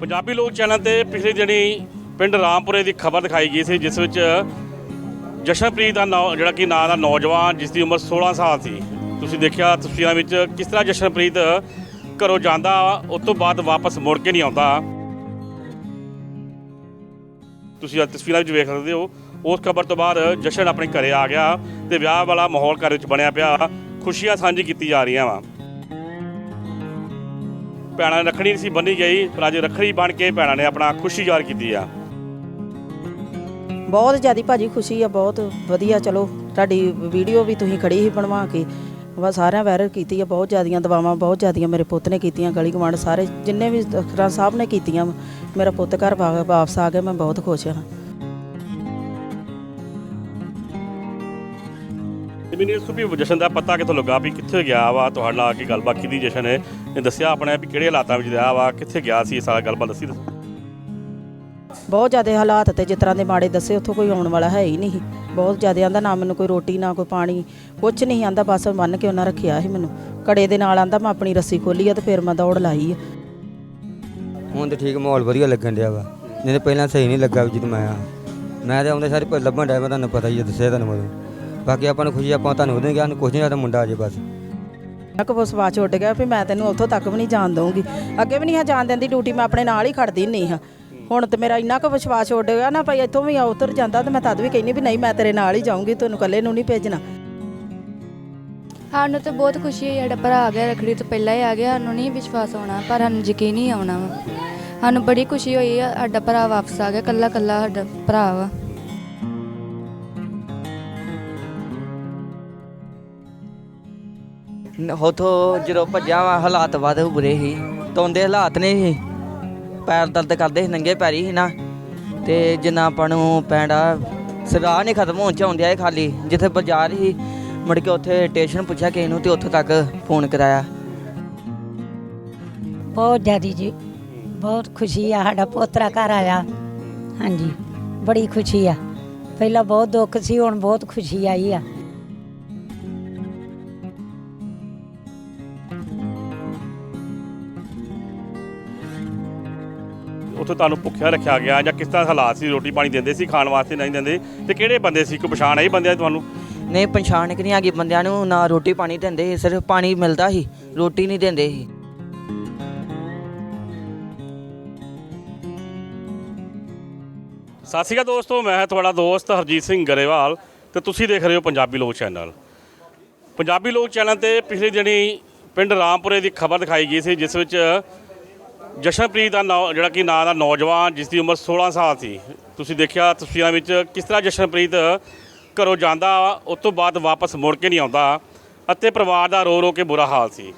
ਪੰਜਾਬੀ ਲੋਕ ਚੈਨਲ ਤੇ ਪਿਛਲੇ ਦਿਨੀ ਪਿੰਡ ਰਾਮਪੁਰੇ ਦੀ ਖਬਰ ਦਿਖਾਈ ਗਈ ਸੀ, ਜਿਸ ਵਿੱਚ ਜਸ਼ਨਪ੍ਰੀਤ ਦਾ ਨੌ- ਜਿਹੜਾ ਕਿ ਨਾਂ ਦਾ ਨੌਜਵਾਨ, ਜਿਸ ਦੀ ਉਮਰ 16 ਸਾਲ ਸੀ। ਤੁਸੀਂ ਦੇਖਿਆ ਤਸਵੀਰਾਂ ਵਿੱਚ ਕਿਸ ਤਰ੍ਹਾਂ ਜਸ਼ਨਪ੍ਰੀਤ ਘਰੋਂ ਜਾਂਦਾ, ਉਸ ਤੋਂ ਬਾਅਦ ਵਾਪਸ ਮੁੜ ਕੇ ਨਹੀਂ ਆਉਂਦਾ। ਤੁਸੀਂ ਇਹ ਤਸਵੀਰਾਂ ਵਿੱਚ ਵੇਖ ਸਕਦੇ ਹੋ, ਉਸ ਖਬਰ ਤੋਂ ਬਾਅਦ ਜਸ਼ਨ ਆਪਣੇ ਘਰੇ ਆ ਗਿਆ ਤੇ ਵਿਆਹ ਵਾਲਾ ਮਾਹੌਲ ਘਰ ਵਿੱਚ ਬਣਿਆ ਪਿਆ। ਖੁਸ਼ੀਆਂ ਸਾਂਝੀ ਕੀਤੀ ਜਾ ਰਹੀਆਂ ਵਾ। ਭੈਣਾਂ ਨੇ ਰੱਖੜੀ ਸੀ ਬੰਨੀ ਗਈ ਪਰ ਅੱਜ ਰੱਖੜੀ ਬਣ ਕੇ ਭੈਣਾਂ ਨੇ ਆਪਣਾ ਖੁਸ਼ੀ ਜ਼ਾਹਰ ਕੀਤੀ ਆ। ਬਹੁਤ ਜ਼ਿਆਦੀ ਭਾਜੀ ਖੁਸ਼ੀ ਆ, ਬਹੁਤ ਵਧੀਆ, ਚਲੋ, ਤੁਹਾਡੀ ਵੀਡੀਓ ਵੀ ਤੁਸੀਂ ਖੜੀ ਸੀ ਬਣਵਾ ਕੇ ਵਾ ਸਾਰਿਆਂ ਵਾਇਰਲ ਕੀਤੀ ਆ, ਬਹੁਤ ਜ਼ਿਆਦੀਆਂ ਦਵਾਵਾਂ, ਬਹੁਤ ਜ਼ਿਆਦੀਆਂ ਮੇਰੇ ਪੁੱਤ ਨੇ ਕੀਤੀਆਂ, ਗਲੀ ਗਵਾਂਢ ਸਾਰੇ ਜਿੰਨੇ ਵੀ ਖਰਾ ਸਾਹਿਬ ਨੇ ਕੀਤੀਆਂ, ਮੇਰਾ ਪੁੱਤ ਘਰ ਵਾ- ਵਾਪਸ ਆ ਗਿਆ, ਮੈਂ ਬਹੁਤ ਖੁਸ਼ ਹਾਂ। ਮੈਨੂੰ ਇਸ ਤੋਂ ਵੀ ਜਸ਼ਨ ਦਾ ਪਤਾ ਕਿੱਥੋਂ ਲੱਗਾ ਵੀ ਕਿੱਥੇ ਗਿਆ ਵਾ ਤੁਹਾਡੇ ਨਾਲ ਆ ਕੇ ਗੱਲਬਾਤ ਕੀਤੀ ਜਸ਼ਨ ਨੇ। ਨੇ ਦੱਸਿਆ ਆਪਣੇ ਵੀ ਕਿਹੜੇ ਹਾਲਾਤਾਂ ਵਿੱਚ ਰਿਹਾ ਵਾ ਕਿੱਥੇ ਗਿਆ ਸੀ ਇਹ ਸਾਰਾ ਗੱਲਬਾਤ ਦੱਸੀ ਦੱਸੋ ਬਹੁਤ ਜ਼ਿਆਦਾ ਹਾਲਾਤ ਤੇ ਜਿਸ ਤਰ੍ਹਾਂ ਦੇ ਮਾੜੇ ਦੱਸੇ ਉੱਥੋਂ ਕੋਈ ਆਉਣ ਵਾਲਾ ਹੈ ਹੀ ਨਹੀਂ। ਬਹੁਤ ਜ਼ਿਆਦਾ ਆਂਦਾ ਨਾ ਮੈਨੂੰ ਕੋਈ ਰੋਟੀ ਨਾ ਕੋਈ ਪਾਣੀ ਕੁਛ ਨਹੀਂ ਆਂਦਾ ਬਸ ਮੰਨ ਕੇ ਉਹਨਾਂ ਰੱਖਿਆ ਸੀ ਮੈਨੂੰ। ਕੜੇ ਦੇ ਨਾਲ ਆਂਦਾ ਮੈਂ ਆਪਣੀ ਰੱਸੀ ਖੋਲੀ ਆ ਤੇ ਫਿਰ ਮੈਂ ਦੌੜ ਲਾਈ ਆ। ਹੁਣ ਤੇ ਠੀਕ ਮਾਹੌਲ ਵਧੀਆ ਲੱਗਣ ਡਿਆ ਵਾ। ਨਹੀਂ ਤੇ ਪਹਿਲਾਂ ਸਹੀ ਨਹੀਂ ਲੱਗਾ ਵੀ ਜਦੋਂ ਮੈਂ ਆ ਮੈਂ ਤੇ ਆਉਂਦੇ ਸਾਰੇ ਲੱਭਣ ਡਿਆ ਮੈਂ ਤੁਹਾਨੂੰ ਪਤਾ ਹੀ ਹੈ ਦੱਸਿਆ ਤੁਹਾਨੂੰ ਮੈਨੂੰ ਬਾਕੀ ਆਪਾਂ ਨੂੰ ਖੁਸ਼ੀ ਆਪਾਂ ਤੁਹਾਨੂੰ ਉਹਦੇ ਗਿਆ ਨੂੰ ਕੁਝ ਨਹੀਂ ਆਦਾ ਮੁੰਡਾ ਆ ਜੇ ਬਸ। ਮੈਂ ਕਿ ਵਿਸ਼ਵਾਸ ਉੱਡ ਗਿਆ ਵੀ ਮੈਂ ਤੈਨੂੰ ਉੱਥੋਂ ਤੱਕ ਵੀ ਨਹੀਂ ਜਾਣ ਦਊਂਗੀ। ਅੱਗੇ ਵੀ ਨਹੀਂ ਹਾਂ ਜਾਣ ਦਿੰਦੀ ਡਿਊਟੀ ਮੈਂ ਆਪਣੇ ਨਾਲ ਹੀ ਖੜਦੀ ਨਹੀਂ ਹਾਂ। ਹੁਣ ਤੇ ਮੇਰਾ ਇੰਨਾ ਕੁ ਵਿਸ਼ਵਾਸ ਉੱਡ ਗਿਆ ਨਾ ਭਾਈ ਇੱਥੋਂ ਵੀ ਆ ਉਤਰ ਜਾਂਦਾ ਤੇ ਮੈਂ ਤਦ ਵੀ ਕਹਿੰਦੀ ਵੀ ਨਹੀਂ ਮੈਂ ਤੇਰੇ ਨਾਲ ਹੀ ਜਾਊਂਗੀ ਤੈਨੂੰ ਇਕੱਲੇ ਨੂੰ ਨਹੀਂ ਭੇਜਣਾ। ਸਾਨੂੰ ਤਾਂ ਬਹੁਤ ਖੁਸ਼ੀ ਹੈ ਸਾਡਾ ਭਰਾ ਆ ਗਿਆ ਰਖੜੀ ਤੋਂ ਪਹਿਲਾਂ ਹੀ ਆ ਗਿਆ ਸਾਨੂੰ ਨਹੀਂ ਵਿਸ਼ਵਾਸ ਆਉਣਾ ਪਰ ਸਾਨੂੰ ਯਕੀਨ ਹੀ ਆਉਣਾ ਵਾ। ਸਾਨੂੰ ਬੜੀ ਖੁਸ਼ੀ ਹੋਈ ਆ ਸਾਡਾ ਭਰਾ ਵਾਪਸ ਆ ਗਿਆ ਕੱਲਾ ਕੱਲਾ ਸਾਡਾ ਭਰਾ ਵਾ। ਉਥੋਂ ਜਦੋਂ ਭੱਜਿਆ ਵਾ ਹਾਲਾਤ ਵੱਧ ਬੁਰੇ ਸੀ। ਤੋਂਦੇ ਹਾਲਾਤ ਨੇ ਸੀ ਪੈਰ ਦਰਦ ਕਰਦੇ ਸੀ, ਨੰਗੇ ਪੈਰੀ ਸੀ ਨਾ। ਤੇ ਜਿੰਨਾ ਆਪਾਂ ਨੂੰ ਪੈਂਦਾ ਸਰਾਹ ਨਹੀਂ ਖਤਮ ਹੋਣ ਚ ਆਉਂਦਿਆ ਖਾਲੀ। ਜਿੱਥੇ ਬਾਜ਼ਾਰ ਸੀ, ਮੁੜ ਕੇ ਉੱਥੇ ਸਟੇਸ਼ਨ ਪੁੱਛਿਆ ਕਿਸੇ ਨੂੰ ਤੇ ਉੱਥੋਂ ਤੱਕ ਫੋਨ ਕਰਾਇਆ। ਬਹੁਤ ਜ਼ਿਆਦੀ ਜੀ। ਬਹੁਤ ਖੁਸ਼ੀ ਆ, ਸਾਡਾ ਪੋਤਰਾ ਘਰ ਆਇਆ। ਹਾਂਜੀ, ਬੜੀ ਖੁਸ਼ੀ ਆ। ਪਹਿਲਾਂ ਬਹੁਤ ਦੁੱਖ ਸੀ, ਹੁਣ ਬਹੁਤ ਖੁਸ਼ੀ ਆਈ ਆ। ਉੱਥੇ ਤੁਹਾਨੂੰ ਭੁੱਖਿਆ ਰੱਖਿਆ ਗਿਆ ਜਾਂ ਕਿਸ ਤਰ੍ਹਾਂ ਹਾਲਾਤ ਸੀ ਰੋਟੀ ਪਾਣੀ ਦਿੰਦੇ ਸੀ ਖਾਣ ਵਾਸਤੇ ਨਹੀਂ ਦਿੰਦੇ ਤੇ ਕਿਹੜੇ ਬੰਦੇ ਸੀ? ਕੋਈ ਪਛਾਣ ਆਈ ਬੰਦਿਆਂ ਦੀ ਤੁਹਾਨੂੰ? ਨਹੀਂ ਪਛਾਣ ਕਿ ਨਹੀਂ ਆ ਗਈ ਬੰਦਿਆਂ ਨੂੰ ਨਾ ਰੋਟੀ ਪਾਣੀ ਦਿੰਦੇ ਸੀ ਸਿਰਫ ਪਾਣੀ ਮਿਲਦਾ ਸੀ ਰੋਟੀ ਨਹੀਂ ਦਿੰਦੇ ਸੀ। ਸਤਿ ਸ਼੍ਰੀ ਅਕਾਲ ਦੋਸਤੋ ਮੈਂ ਤੁਹਾਡਾ ਦੋਸਤ ਹਰਜੀਤ ਸਿੰਘ ਗਰੇਵਾਲ ਤੇ ਤੁਸੀਂ ਦੇਖ ਰਹੇ ਹੋ ਪੰਜਾਬੀ ਲੋਕ ਚੈਨਲ। ਪੰਜਾਬੀ ਲੋਕ ਚੈਨਲ ਤੇ ਪਿਛਲੇ ਦਿਨੀ ਪਿੰਡ ਰਾਮਪੁਰੇ ਦੀ ਖਬਰ ਦਿਖਾਈ ਗਈ ਸੀ ਜਿਸ ਵਿੱਚ ਜਸ਼ਨਪ੍ਰੀਤ ਦਾ ਨੌ- ਜਿਹੜਾ ਕਿ ਨਾਂ ਦਾ ਨੌਜਵਾਨ ਜਿਸ ਦੀ ਉਮਰ 16 ਸਾਲ ਸੀ। ਤੁਸੀਂ ਦੇਖਿਆ ਤਸਵੀਰਾਂ ਵਿੱਚ ਕਿਸ ਤਰ੍ਹਾਂ ਜਸ਼ਨਪ੍ਰੀਤ ਘਰੋਂ ਜਾਂਦਾ ਉਸ ਤੋਂ ਬਾਅਦ ਵਾਪਸ ਮੁੜ ਕੇ ਨਹੀਂ ਆਉਂਦਾ ਅਤੇ ਪਰਿਵਾਰ ਦਾ ਰੋ ਰੋ ਕੇ ਬੁਰਾ ਹਾਲ ਸੀ।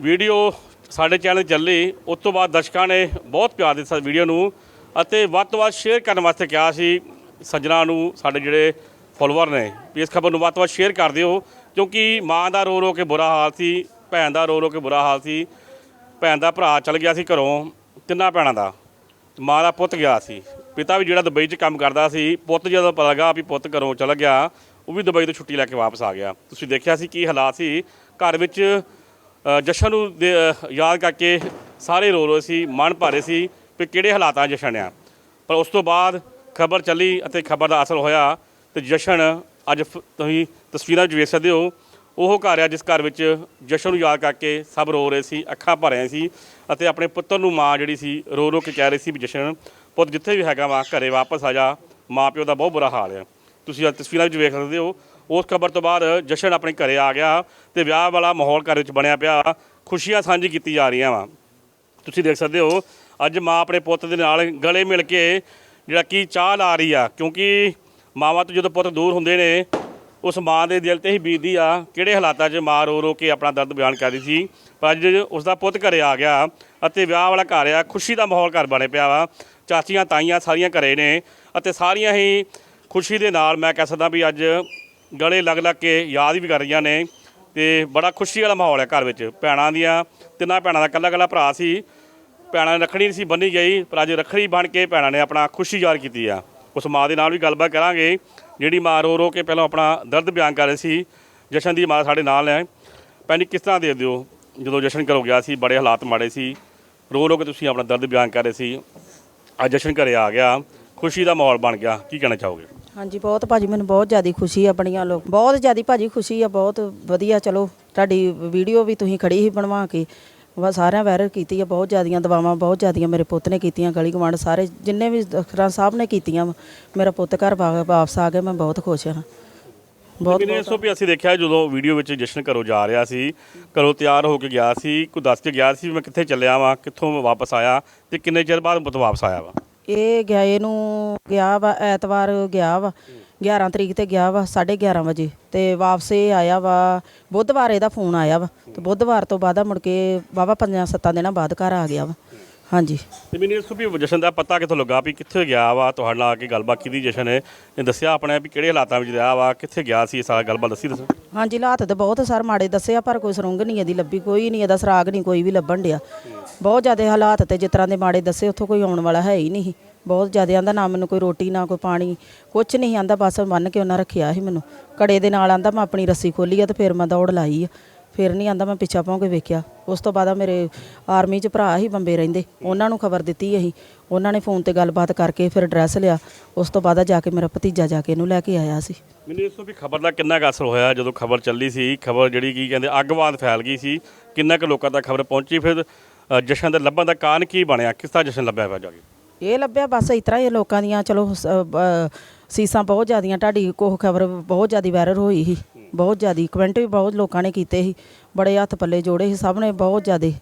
ਵੀਡੀਓ ਸਾਡੇ ਚੈਨਲ 'ਤੇ ਚੱਲੀ, ਉਸ ਤੋਂ ਬਾਅਦ ਦਰਸ਼ਕਾਂ ਨੇ ਬਹੁਤ ਪਿਆਰ ਦਿੱਤਾ ਵੀਡੀਓ ਨੂੰ ਅਤੇ ਵੱਧ ਤੋਂ ਵੱਧ ਸ਼ੇਅਰ ਕਰਨ ਵਾਸਤੇ ਕਿਹਾ ਸੀ। ਸੱਜਣਾ ਨੂੰ ਸਾਡੇ ਜਿਹੜੇ ਫੋਲੋਅਰ ਨੇ, ਵੀ ਇਸ ਖਬਰ ਨੂੰ ਵੱਧ ਤੋਂ ਵੱਧ ਸ਼ੇਅਰ ਕਰ ਦਿਓ, ਕਿਉਂਕਿ ਮਾਂ ਦਾ ਰੋ ਰੋ ਕੇ ਬੁਰਾ ਹਾਲ ਸੀ, ਭੈਣ ਦਾ ਰੋ ਰੋ ਕੇ ਬੁਰਾ ਹਾਲ ਸੀ। ਭੈਣ ਦਾ ਭਰਾ ਚਲ ਗਿਆ ਸੀ ਘਰੋਂ, ਤਿੰਨਾਂ ਭੈਣਾਂ ਦਾ। ਮਾਂ ਦਾ ਪੁੱਤ ਗਿਆ ਸੀ। ਪਿਤਾ ਵੀ ਜਿਹੜਾ ਦੁਬਈ 'ਚ ਕੰਮ ਕਰਦਾ ਸੀ, ਪੁੱਤ ਜਦੋਂ ਪਤਾ ਲੱਗਾ ਵੀ ਪੁੱਤ ਘਰੋਂ ਚਲ ਗਿਆ, ਉਹ ਵੀ ਦੁਬਈ ਤੋਂ ਛੁੱਟੀ ਲੈ ਕੇ ਵਾਪਸ ਆ ਗਿਆ। ਤੁਸੀਂ ਦੇਖਿਆ ਸੀ ਕੀ ਹਾਲਾਤ ਸੀ? ਘਰ ਵਿੱਚ ਜਸ਼ਨ ਨੂੰ ਦੇ- ਯਾਦ ਕਰਕੇ ਸਾਰੇ ਰੋ ਰਹੇ ਸੀ, ਮਨ ਭਾਰੇ ਸੀ ਵੀ ਕਿਹੜੇ ਹਾਲਾਤਾਂ 'ਚ ਜਸ਼ਨ ਆ। ਪਰ ਉਸ ਤੋਂ ਬਾਅਦ ਖਬਰ ਚੱਲੀ ਅਤੇ ਖਬਰ ਦਾ ਅਸਰ ਹੋਇਆ ਤੇ ਜਸ਼ਨ ਅੱਜ ਫ- ਤੁਸੀਂ ਤਸਵੀਰਾਂ ਵਿੱਚ ਵੇਖ ਸਕਦੇ ਹੋ ਉਹ ਘਰ ਆ ਜਿਸ ਘਰ ਵਿੱਚ ਜਸ਼ਨ ਨੂੰ ਯਾਦ ਕਰਕੇ ਸਭ ਰੋ ਰਹੇ ਸੀ, ਅੱਖਾਂ ਭਰ ਰਹੇ ਸੀ ਅਤੇ ਆਪਣੇ ਪੁੱਤਰ ਨੂੰ ਮਾਂ ਜਿਹੜੀ ਸੀ, ਰੋ ਰੋ ਕੇ ਕਹਿ ਰਹੀ ਸੀ ਵੀ ਜਸ਼ਨ, ਪੁੱਤ ਜਿੱਥੇ ਵੀ ਹੈਗਾ ਵਾ, ਘਰੇ ਵਾਪਸ ਆ ਜਾ। ਮਾਂ ਪਿਓ ਦਾ ਬਹੁਤ ਬੁਰਾ ਹਾਲ ਆ। ਤੁਸੀਂ ਤਸਵੀਰਾਂ ਵਿੱਚ ਵੇਖ ਸਕਦੇ ਹੋ। ਉਸ ਖਬਰ ਤੋਂ ਬਾਅਦ ਜਸ਼ਨ ਆਪਣੇ ਘਰੇ ਆ ਗਿਆ ਤੇ ਵਿਆਹ ਵਾਲਾ ਮਾਹੌਲ ਘਰ ਵਿੱਚ ਬਣਿਆ ਪਿਆ। ਖੁਸ਼ੀਆਂ ਸਾਂਝੀ ਕੀਤੀ ਜਾ ਰਹੀਆਂ ਵਾ। ਤੁਸੀਂ ਦੇਖ ਸਕਦੇ ਹੋ, ਅੱਜ ਮਾਂ ਆਪਣੇ ਪੁੱਤ ਦੇ ਨਾਲ ਗਲੇ ਮਿਲ ਕੇ ਜਿਹੜਾ ਕੀ ਚਾਹ ਲਾ ਰਹੀ ਆ, ਕਿਉਂਕਿ ਮਾਵਾਂ ਤੋਂ ਜਦੋਂ ਪੁੱਤ ਦੂਰ ਹੁੰਦੇ ਨੇ ਉਸ ਮਾਂ ਦੇ ਦਿਲ ਤੇ ਹੀ ਬੀਤਦੀ ਆ। ਕਿਹੜੇ ਹਾਲਾਤਾਂ 'ਚ ਮਾਂ ਰੋ ਰੋ ਕੇ ਆਪਣਾ ਦਰਦ ਬਿਆਨ ਕਰਦੀ ਸੀ? ਪਰ ਅੱਜ ਉਸ ਦਾ ਪੁੱਤ ਘਰੇ ਆ ਗਿਆ ਅਤੇ ਵਿਆਹ ਵਾਲਾ ਘਰ ਆ, ਖੁਸ਼ੀ ਦਾ ਮਾਹੌਲ ਘਰ ਬਣੇ ਪਿਆ ਵਾ। ਚਾਚੀਆਂ, ਤਾਈਆਂ ਸਾਰੀਆਂ ਘਰੇ ਨੇ ਅਤੇ ਸਾਰੀਆਂ ਹੀ ਖੁਸ਼ੀ ਦੇ ਨਾਲ ਮੈਂ ਕਹਿ ਸਕਦਾ ਵੀ ਅੱਜ ਗਲੇ ਲੱਗ ਲੱਗ ਕੇ ਯਾਦ ਵੀ ਕਰ ਰਹੀਆਂ ਨੇ ਤੇ ਬੜਾ ਖੁਸ਼ੀ ਵਾਲਾ ਮਾਹੌਲ ਹੈ ਘਰ ਵਿੱਚ। ਭੈਣਾਂ ਦੀਆਂ, ਤਿੰਨਾਂ ਭੈਣਾਂ ਦਾ ਇਕੱਲਾ ਇਕੱਲਾ ਭਰਾ ਸੀ। ਭੈਣਾਂ ਨੇ ਰੱਖੜੀ ਸੀ ਬੰਨੀ ਗਈ, ਪਰ ਅੱਜ ਰੱਖੜੀ ਬਣ ਕੇ ਭੈਣਾਂ ਨੇ ਆਪਣਾ ਖੁਸ਼ੀ ਜ਼ਾਹਰ ਕੀਤੀ ਆ। ਉਸ ਮਾਂ ਦੇ ਨਾਲ ਵੀ ਗੱਲਬਾਤ ਕਰਾਂਗੇ। ਜਿਹੜੀ ਮਾਂ ਰੋ ਰੋ ਕੇ ਪਹਿਲਾਂ ਆਪਣਾ ਦਰਦ ਬਿਆਨ ਕਰ ਰਹੀ ਸੀ, ਜਸ਼ਨ ਦੀ ਮਾਂ ਸਾਡੇ ਨਾਲ ਹੈ। ਭੈਣ ਜੀ, ਕਿਸ ਤਰ੍ਹਾਂ ਦੇ ਦਿਓ? ਜਦੋਂ ਜਸ਼ਨ ਘਰੋਂ ਗਿਆ ਸੀ, ਬੜੇ ਹਾਲਾਤ ਮਾੜੇ ਸੀ। ਰੋ ਰੋ ਕੇ ਤੁਸੀਂ ਆਪਣਾ ਦਰਦ ਬਿਆਨ ਕਰ ਰਹੇ ਸੀ। ਅੱਜ ਜਸ਼ਨ ਘਰੇ ਆ ਗਿਆ। ਖੁਸ਼ੀ ਦਾ ਮਾਹੌਲ ਬਣ ਗਿਆ। ਕੀ ਕਹਿਣਾ ਚਾਹੋਗੇ? ਹਾਂਜੀ, ਬਹੁਤ ਭਾਜੀ, ਮੈਨੂੰ ਬਹੁਤ ਜ਼ਿਆਦਾ ਖੁਸ਼ੀ ਆ ਆਪਣੀਆਂ ਲੋਕ। ਬਹੁਤ ਜ਼ਿਆਦਾ ਭਾਜੀ, ਖੁਸ਼ੀ ਆ, ਬਹੁਤ ਵਧੀਆ। ਚਲੋ, ਤੁਹਾਡੀ ਵੀਡੀਓ ਵੀ ਤੁਸੀਂ ਖੜੀ ਸੀ ਬਣਵਾ ਕੇ ਵਾ ਸਾਰਿਆਂ ਵਾਇਰਲ ਕੀਤੀ ਆ ਬਹੁਤ ਜ਼ਿਆਦੀਆਂ ਦਵਾਵਾਂ ਬਹੁਤ ਜ਼ਿਆਦੀਆਂ ਮੇਰੇ ਪੁੱਤ ਨੇ ਕੀਤੀਆਂ ਗਲੀ ਗਵਾਂਢ ਸਾਰੇ ਜਿੰਨੇ ਵੀ ਖਰਾ ਸਾਹਿਬ ਨੇ ਕੀਤੀਆਂ ਮੇਰਾ ਪੁੱਤ ਘਰ ਵਾ- ਵਾਪਸ ਆ ਗਿਆ ਮੈਂ ਬਹੁਤ ਖੁਸ਼ ਹਾਂ। ਬਹੁਤ ਲੇਕਿਨ ਇਸ ਤੋਂ ਵੀ ਅਸੀਂ ਦੇਖਿਆ ਜਦੋਂ ਵੀਡੀਓ ਵਿੱਚ ਜਸ਼ਨ ਘਰੋਂ ਜਾ ਰਿਹਾ ਸੀ ਘਰੋਂ ਤਿਆਰ ਹੋ ਕੇ ਗਿਆ ਸੀ ਕੋਈ ਦੱਸ ਕੇ ਗਿਆ ਸੀ ਵੀ ਮੈਂ ਕਿੱਥੇ ਚੱਲਿਆ ਵਾਂ ਕਿੱਥੋਂ ਵਾਪਸ ਆਇਆ ਤੇ ਕਿੰਨੇ ਚਿਰ ਬਾਅਦ ਪੁੱਤ ਵਾਪਸ ਆਇਆ ਵਾ? ਇਹ ਗਿਆ ਇਹਨੂੰ ਗਿਆ ਵਾ ਐਤਵਾਰ ਗਿਆ ਵਾ। 11 ਤਰੀਕ ਤੇ ਗਿਆ ਵਾ 11:30 ਵਜੇ। ਤੇ ਵਾਪਸ ਇਹ ਆਇਆ ਵਾ ਬੁੱਧਵਾਰ ਇਹਦਾ ਫੋਨ ਆਇਆ ਵਾ। ਤੇ ਬੁੱਧਵਾਰ ਤੋਂ ਬਾਅਦ ਆ ਮੁੜ ਕੇ ਵਾਵਾ ਪੰਜਾਂ ਸੱਤਾਂ ਦਿਨਾਂ ਬਾਅਦ ਘਰ ਆ ਗਿਆ ਵਾ। ਹਾਂਜੀ। ਤੇ ਮੈਨੂੰ ਇਸ ਤੋਂ ਵੀ ਜਸ਼ਨ ਦਾ ਪਤਾ ਕਿੱਥੋਂ ਲੱਗਾ ਵੀ ਕਿੱਥੇ ਗਿਆ ਵਾ? ਤੁਹਾਡੇ ਨਾਲ ਆ ਕੇ ਗੱਲਬਾਤ ਕੀਤੀ ਜਸ਼ਨ ਨੇ। ਨੇ ਦੱਸਿਆ ਆਪਣੇ ਵੀ ਕਿਹੜੇ ਹਾਲਾਤਾਂ ਵਿੱਚ ਰਿਹਾ ਵਾ ਕਿੱਥੇ ਗਿਆ ਸੀ ਇਹ ਸਾਰਾ ਗੱਲਬਾਤ ਦੱਸੀ ਦੱਸੋ। ਹਾਂਜੀ ਹਾਲਾਤ ਤੇ ਬਹੁਤ ਸਰ ਮਾੜੇ ਦੱਸਿਆ ਪਰ ਕੋਈ ਸਰੰਗ ਨਹੀਂ ਇਹਦੀ ਲੱਭੀ ਕੋਈ ਨਹੀਂ ਇਹਦਾ ਸਰਾਗ ਨਹੀਂ ਕੋਈ ਵੀ ਲੱਭਣ ਡਿਆ। ਬਹੁਤ ਜ਼ਿਆਦਾ ਹਾਲਾਤ ਤੇ ਜਿਸ ਤਰ੍ਹਾਂ ਦੇ ਮਾੜੇ ਦੱਸੇ, ਉੱਥੋਂ ਕੋਈ ਆਉਣ ਵਾਲਾ ਹੈ ਹੀ ਨਹੀਂ। ਬਹੁਤ ਜ਼ਿਆਦਾ ਆਂਦਾ ਨਾ ਮੈਨੂੰ ਕੋਈ ਰੋਟੀ, ਨਾ ਕੋਈ ਪਾਣੀ, ਕੁਛ ਨਹੀਂ ਆਂਦਾ, ਬਸ ਬੰਨ ਕੇ ਉਹਨਾਂ ਰੱਖਿਆ ਸੀ ਮੈਨੂੰ। ਕੜੇ ਦੇ ਨਾਲ ਆਂਦਾ, ਮੈਂ ਆਪਣੀ ਰੱਸੀ ਖੋਲੀ ਆ ਤੇ ਫਿਰ ਮੈਂ ਦੌੜ ਲਾਈ ਆ। ਫਿਰ ਨਹੀਂ ਆਂਦਾ, ਮੈਂ ਪਿੱਛਾ ਪਾਉ ਕੇ ਵੇਖਿਆ। ਉਸ ਤੋਂ ਬਾਅਦ ਮੇਰੇ ਆਰਮੀ 'ਚ ਭਰਾ ਹੀ ਬੰਬੇ ਰਹਿੰਦੇ। ਉਹਨਾਂ ਨੂੰ ਖਬਰ ਦਿੱਤੀ ਅਸੀਂ। ਉਹਨਾਂ ਨੇ ਫੋਨ ਤੇ ਗੱਲਬਾਤ ਕਰਕੇ ਫਿਰ ਐਡਰੈਸ ਲਿਆ। ਉਸ ਤੋਂ ਬਾਅਦ ਜਾ ਕੇ ਮੇਰਾ ਭਤੀਜਾ ਜਾ ਕੇ ਇਹਨੂੰ ਲੈ ਕੇ ਆਇਆ ਸੀ। ਮੈਨੂੰ ਇਸ ਤੋਂ ਵੀ ਖਬਰ ਦਾ ਕਿੰਨਾ ਕੁ ਅਸਰ ਹੋਇਆ ਜਦੋਂ ਖਬਰ ਚੱਲੀ ਸੀ? ਖਬਰ ਜਿਹੜੀ ਕੀ ਕਹਿੰਦੇ ਅੱਗਵਾਦ ਫੈਲ ਗਈ ਸੀ। ਕਿੰਨਾ ਕੁ ਲੋਕਾਂ ਤੱਕ ਖਬਰ ਪਹੁੰਚੀ? ਫਿਰ ਅ, ਜਸ਼ਨ ਦੇ ਲੱਭਣ ਦਾ ਕਾਰਨ ਕੀ ਬਣਿਆ? ਕਿਸ ਤਰ੍ਹਾਂ ਜਸ਼ਨ ਲੱਭਿਆ ਜਾ ਕੇ? ਇਹ ਲੱਭਿਆ ਬਸ ਇਸ ਤਰ੍ਹਾਂ ਹੀ ਲੋਕਾਂ ਦੀਆਂ ਚਲੋ ਸ- ਸੀਸਾਂ ਬਹੁਤ ਜ਼ਿਆਦੀਆਂ ਤੁਹਾਡੀ ਕੋਹ ਖਬਰ ਬਹੁਤ ਜ਼ਿਆਦੀ ਵਾਇਰਲ ਹੋਈ ਸੀ ਬਹੁਤ ਜ਼ਿਆਦੀ ਕਮੈਂਟ ਵੀ ਬਹੁਤ ਲੋਕਾਂ ਨੇ ਕੀਤੇ ਸੀ ਬੜੇ ਹੱਥ ਪੱਲੇ ਜੋੜੇ ਸੀ ਸਭ ਨੇ ਬਹੁਤ ਜ਼ਿਆਦੇ।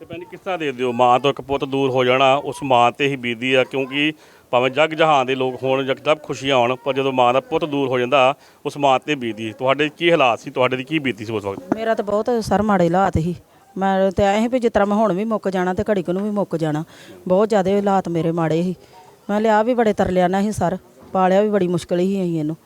ਤੇ ਭੈਣ ਜੀ ਕਿਸ ਤਰ੍ਹਾਂ ਦੇ ਦਿਓ ਮਾਂ ਤੋਂ ਇੱਕ ਪੁੱਤ ਦੂਰ ਹੋ ਜਾਣਾ ਉਸ ਮਾਂ ਤੇ ਹੀ ਬੀਤਦੀ ਆ ਕਿਉਂਕਿ ਭਾਵੇਂ ਜੱਗ ਜਹਾਨ ਦੇ ਲੋਕ ਹੋਣ ਜਗਦਬ ਖੁਸ਼ੀਆਂ ਆਉਣ ਪਰ ਜਦੋਂ ਮਾਂ ਦਾ ਪੁੱਤ ਦੂਰ ਹੋ ਜਾਂਦਾ ਉਸ ਮਾਂ ਤੇ ਬੀਤਦੀ ਤੁਹਾਡੇ ਕੀ ਹਾਲਾਤ ਸੀ? ਤੁਹਾਡੇ ਦੀ ਕੀ ਬੀਤੀ ਸੀ ਉਸ ਵਕਤ? ਮੇਰਾ ਤਾਂ ਬਹੁਤ ਸਰ ਮਾੜੇ ਹਾਲਾਤ ਸੀ। ਮੈਂ ਤੇ ਐਂ ਸੀ ਵੀ ਜਿਸ ਤਰ੍ਹਾਂ ਮੈਂ ਹੁਣ ਵੀ ਮੁੱਕ ਜਾਣਾ ਤੇ ਘੜੀ ਕੁ ਨੂੰ ਵੀ ਮੁੱਕ ਜਾਣਾ। ਬਹੁਤ ਜ਼ਿਆਦੇ ਹਾਲਾਤ ਮੇਰੇ ਮਾੜੇ ਸੀ। ਮੈਂ ਲਿਆ ਵੀ ਬੜੇ ਤਰਲਿਆਣਾ ਸੀ ਸਰ, ਪਾਲਿਆ ਵੀ ਬੜੀ ਮੁਸ਼ਕਲ ਹੀ ਅਸੀਂ ਇਹਨੂੰ।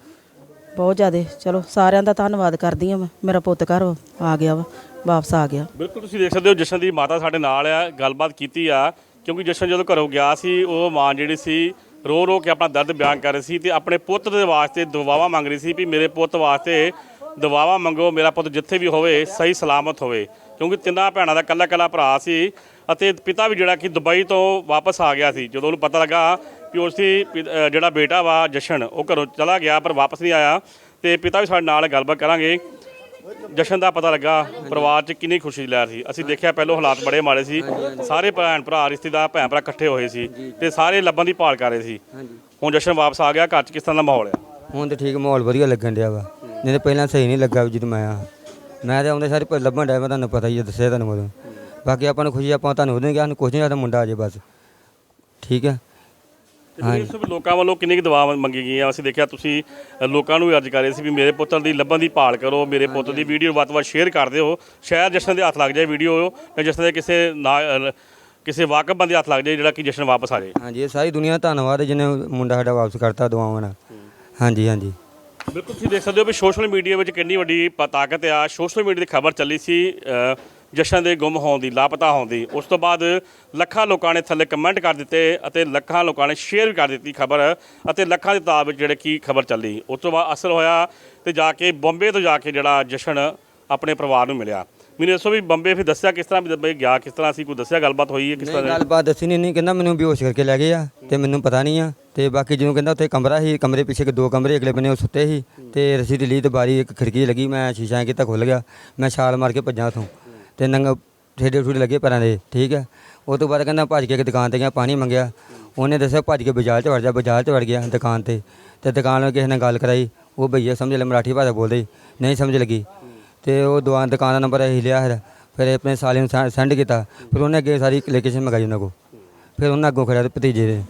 ਬਹੁਤ ਜ਼ਿਆਦੇ, ਚਲੋ ਸਾਰਿਆਂ ਦਾ ਧੰਨਵਾਦ ਕਰਦੀ ਹਾਂ ਮੈਂ, ਮੇਰਾ ਪੁੱਤ ਘਰ ਆ ਗਿਆ ਵਾ, ਵਾਪਸ ਆ ਗਿਆ। ਬਿਲਕੁਲ ਤੁਸੀਂ ਦੇਖ ਸਕਦੇ ਹੋ ਜਸ਼ਨ ਦੀ ਮਾਤਾ ਸਾਡੇ ਨਾਲ ਆ, ਗੱਲਬਾਤ ਕੀਤੀ ਆ, ਕਿਉਂਕਿ ਜਸ਼ਨ ਜਦੋਂ ਘਰੋਂ ਗਿਆ ਸੀ, ਉਹ ਮਾਂ ਜਿਹੜੀ ਸੀ ਰੋ ਰੋ ਕੇ ਆਪਣਾ ਦਰਦ ਬਿਆਨ ਕਰ ਰਹੀ ਸੀ ਤੇ ਆਪਣੇ ਪੁੱਤ ਦੇ ਵਾਸਤੇ ਦੁਆਵਾਂ ਮੰਗ ਰਹੀ ਸੀ ਵੀ ਮੇਰੇ ਪੁੱਤ ਵਾਸਤੇ ਦੁਆਵਾਂ ਮੰਗੋ ਮੇਰਾ ਪੁੱਤ ਜਿੱਥੇ ਵੀ ਹੋਵੇ ਸਹੀ ਸਲਾਮਤ ਹੋਵੇ। ਕਿਉਂਕਿ ਤਿੰਨਾਂ ਭੈਣਾਂ ਦਾ ਕੱਲਾ ਕੱਲਾ ਭਰਾ ਸੀ ਅਤੇ ਪਿਤਾ ਵੀ ਜਿਹੜਾ ਕਿ ਦੁਬਈ ਤੋਂ ਵਾਪਸ ਆ ਗਿਆ ਸੀ। ਜਦੋਂ ਉਹਨੂੰ ਪਤਾ ਲੱਗਾ ਕਿ ਉਸ ਦੀ ਜਿਹੜਾ ਬੇਟਾ ਵਾ ਜਸ਼ਨ ਉਹ ਘਰੋਂ ਚਲਾ ਗਿਆ ਪਰ ਵਾਪਸ ਨਹੀਂ ਆਇਆ। ਤੇ ਪਿਤਾ ਵੀ ਸਾਡੇ ਨਾਲ ਗੱਲਬਾਤ ਕਰਾਂਗੇ। ਜਸ਼ਨ ਦਾ ਪਤਾ ਲੱਗਾ ਪਰਿਵਾਰ 'ਚ ਕਿੰਨੀ ਖੁਸ਼ੀ ਲੈ ਸੀ। ਅਸੀਂ ਦੇਖਿਆ ਪਹਿਲੋਂ ਹਾਲਾਤ ਬੜੇ ਮਾੜੇ ਸੀ। ਸਾਰੇ ਭੈਣ ਭਰਾ ਰਿਸ਼ਤੇਦਾਰ ਭੈਣ ਭਰਾ ਇਕੱਠੇ ਹੋਏ ਸੀ ਤੇ ਸਾਰੇ ਲੱਭਣ ਦੀ ਭਾਲ ਕਰ ਰਹੇ ਸੀ। ਹੁਣ ਜਸ਼ਨ ਵਾਪਸ ਆ ਗਿਆ ਘਰ 'ਚ ਕਿਸ ਤਰ੍ਹਾਂ ਦਾ ਮਾਹੌਲ ਆ? ਹੁਣ ਤੇ ਠੀਕ ਮਾਹੌਲ ਵਧੀਆ ਲੱਗਣ ਡਿਆ ਵਾ। ਨਹੀਂ ਤੇ ਪਹਿਲਾਂ ਸਹੀ ਨਹੀਂ ਲੱਗਾ ਵੀ ਜਦੋਂ ਮੈਂ ਆ। ਮੈਂ ਤੇ ਆਉਂਦੇ ਸਾਰੇ ਲੱਭਣ ਡਿਆ ਮੈਂ ਤੁਹਾਨੂੰ ਪਤਾ ਹੀ ਹੈ ਦੱਸਿਆ ਤੁਹਾਨੂੰ ਉਦੋਂ। ਬਾਕੀ ਆਪਾਂ ਨੂੰ ਖੁਸ਼ੀ ਆਪਾਂ ਤੁਹਾਨੂੰ ਉਦੋਂ ਕਿਹਾ ਸਾਨੂੰ ਕੁਝ ਨਹੀਂ ਆਦਾ ਮੁੰਡਾ ਆ ਜੇ ਬਸ। ਠੀਕ ਹੈ? ਫਿਰ ਇਸ ਲੋਕਾਂ ਵੱਲੋਂ ਕਿੰਨੀ ਕੁ ਦਵਾ ਮੰਗੀ ਗਈਆਂ? ਅਸੀਂ ਦੇਖਿਆ ਤੁਸੀਂ ਅ, ਲੋਕਾਂ ਨੂੰ ਵੀ ਅਰਜ਼ ਕਰ ਰਹੇ ਸੀ ਵੀ ਮੇਰੇ ਪੁੱਤਰ ਦੀ ਲੱਭਣ ਦੀ ਭਾਲ ਕਰੋ ਮੇਰੇ ਪੁੱਤ ਦੀ ਵੀਡੀਓ ਵੱਧ ਤੋਂ ਵੱਧ ਸ਼ੇਅਰ ਕਰ ਦਿਓ। ਸ਼ਾਇਦ ਜਸ਼ਨ ਦੇ ਹੱਥ ਲੱਗ ਜਾਏ ਵੀਡੀਓ ਜਾਂ ਜਸ਼ਨ ਦੇ ਕਿਸੇ ਨਾ ਅ, ਕਿਸੇ ਵਾਕਫ ਬੰਦੇ ਹੱਥ ਲੱਗ ਜਾਏ ਜਿਹੜਾ ਕਿ ਜਸ਼ਨ ਵਾਪਸ ਆ ਜਾਏ। ਹਾਂਜੀ ਇਹ ਸਾਰੀ ਦੁਨੀਆ ਦਾ ਧੰਨਵਾਦ ਹੈ ਜਿਹਨੇ ਮੁੰਡਾ ਸਾਡਾ ਵਾਪਸ ਕਰਤਾ ਦੁਆਵਾਂ ਨਾਲ। ਹਾਂਜੀ ਹਾਂਜੀ। ਬਿਲਕੁਲ ਤੁਸੀਂ ਦੇਖ ਸਕਦੇ ਹੋ ਵੀ ਸੋਸ਼ਲ ਮੀਡੀਆ ਵਿੱਚ ਕਿੰਨੀ ਵੱਡੀ ਤਾਕਤ ਆ। ਸੋਸ਼ਲ ਮੀਡੀਆ ਦੀ ਖਬਰ ਚੱਲੀ ਸੀ ਜਸ਼ਨ ਦੇ ਗੁੰਮ ਹੋਣ ਦੀ, ਲਾਪਤਾ ਹੋਣ ਦੀ। ਉਸ ਤੋਂ ਬਾਅਦ ਲੱਖਾਂ ਲੋਕਾਂ ਨੇ ਥੱਲੇ ਕਮੈਂਟ ਕਰ ਦਿੱਤੇ ਅਤੇ ਲੱਖਾਂ ਲੋਕਾਂ ਨੇ ਸ਼ੇਅਰ ਵੀ ਕਰ ਦਿੱਤੀ ਖਬਰ ਅਤੇ ਲੱਖਾਂ ਦੀ ਤਾਦਾਦ ਵਿੱਚ ਜਿਹੜੇ ਕੀ ਖਬਰ ਚੱਲੀ। ਉਸ ਤੋਂ ਬਾਅਦ ਅਸਰ ਹੋਇਆ ਤੇ ਜਾ ਕੇ, ਬੰਬੇ ਤੋਂ ਜਾ ਕੇ ਜਿਹੜਾ ਜਸ਼ਨ ਆਪਣੇ ਪਰਿਵਾਰ ਨੂੰ ਮਿਲਿਆ। ਮੈਨੂੰ ਦੱਸੋ ਵੀ ਬੰਬੇ ਫਿਰ ਦੱਸਿਆ ਕਿਸ ਤਰ੍ਹਾਂ ਵੀ ਬੰਬੇ ਗਿਆ ਕਿਸ ਤਰ੍ਹਾਂ ਸੀ ਕੋਈ ਦੱਸਿਆ ਗੱਲਬਾਤ ਹੋਈ ਹੈ ਕਿਸ ਨਹੀਂ ਤਰ੍ਹਾਂ ਗੱਲਬਾਤ ਦੱਸੀ ਨਹੀਂ ਨਹੀਂ ਕਹਿੰਦਾ ਮੈਨੂੰ ਬੇਹੋਸ਼ ਕਰਕੇ ਲੈ ਗਏ ਆ ਤੇ ਮੈਨੂੰ ਪਤਾ ਨਹੀਂ ਆ ਤੇ ਬਾਕੀ ਜਦੋਂ ਕਹਿੰਦਾ ਉੱਥੇ ਕਮਰਾ ਸੀ ਕਮਰੇ ਪਿੱਛੇ ਕਿ ਦੋ ਕਮਰੇ ਅਗਲੇ ਬੰਨੇ ਉਹ ਸੁੱਤੇ ਸੀ ਤੇ ਰਸੀ ਦੀ ਲੀ ਤੇ ਬਾਰੀ ਇੱਕ ਖਿੜਕੀ ਲੱਗੀ ਮੈਂ ਸ਼ੀਸ਼ਾ ਕੀਤਾ ਖੁੱਲ ਗਿਆ ਮੈਂ ਛਾਲ ਮਾਰ ਕੇ ਭੱਜਾਂ ਉਥੋਂ ਤੇ ਨੰਗ ਠੇਡੇ ਠੂਡੇ ਲੱਗੇ ਪੈਰਾਂ ਦੇ ਠੀਕ ਹੈ ਉਹ ਤੋਂ ਬਾਅਦ ਕਹਿੰਦਾ ਭੱਜ ਕੇ ਇੱਕ ਦੁਕਾਨ ਤੇ ਗਿਆ ਪਾਣੀ ਮੰਗਿਆ। ਉਹਨੇ ਦੱਸਿਆ ਭੱਜ ਕੇ ਬਾਜ਼ਾਰ 'ਚ ਵੜ ਜਾ ਬਾਜ਼ਾਰ 'ਚ ਵੜ ਗਿਆ ਦੁਕਾਨ ਤੇ ਤੇ ਦੁਕਾਨ ਵਾਲੇ ਕਿਸੇ ਨਾਲ ਗੱਲ ਕਰਾਈ ਉਹ ਭਈਆ ਸਮਝ ਲੈ ਮਰਾਠੀ ਭਾਸ਼ਾ ਬੋਲਦੇ ਸੀ, ਨਹੀਂ ਸਮਝ ਲੱਗੀ। ਤੇ ਉਹ ਦੁਕਾਨ ਦੁਕਾਨ ਦਾ ਨੰਬਰ ਅਸੀਂ ਲਿਆ ਫਿਰ ਫਿਰ ਆਪਣੇ ਸਾਲੇ ਨੂੰ ਸੈ- ਸੈਂਡ ਕੀਤਾ। ਫਿਰ ਉਹਨੇ ਅੱਗੇ ਸਾਰੀ ਲੋਕੇਸ਼ਨ ਮੰਗਾਈ ਉਹਨਾਂ ਕੋ ਫਿਰ ਉਹਨਾਂ ਅੱਗੋਂ ਖੜਿਆ ਭਤੀਜੇ ਦੇ।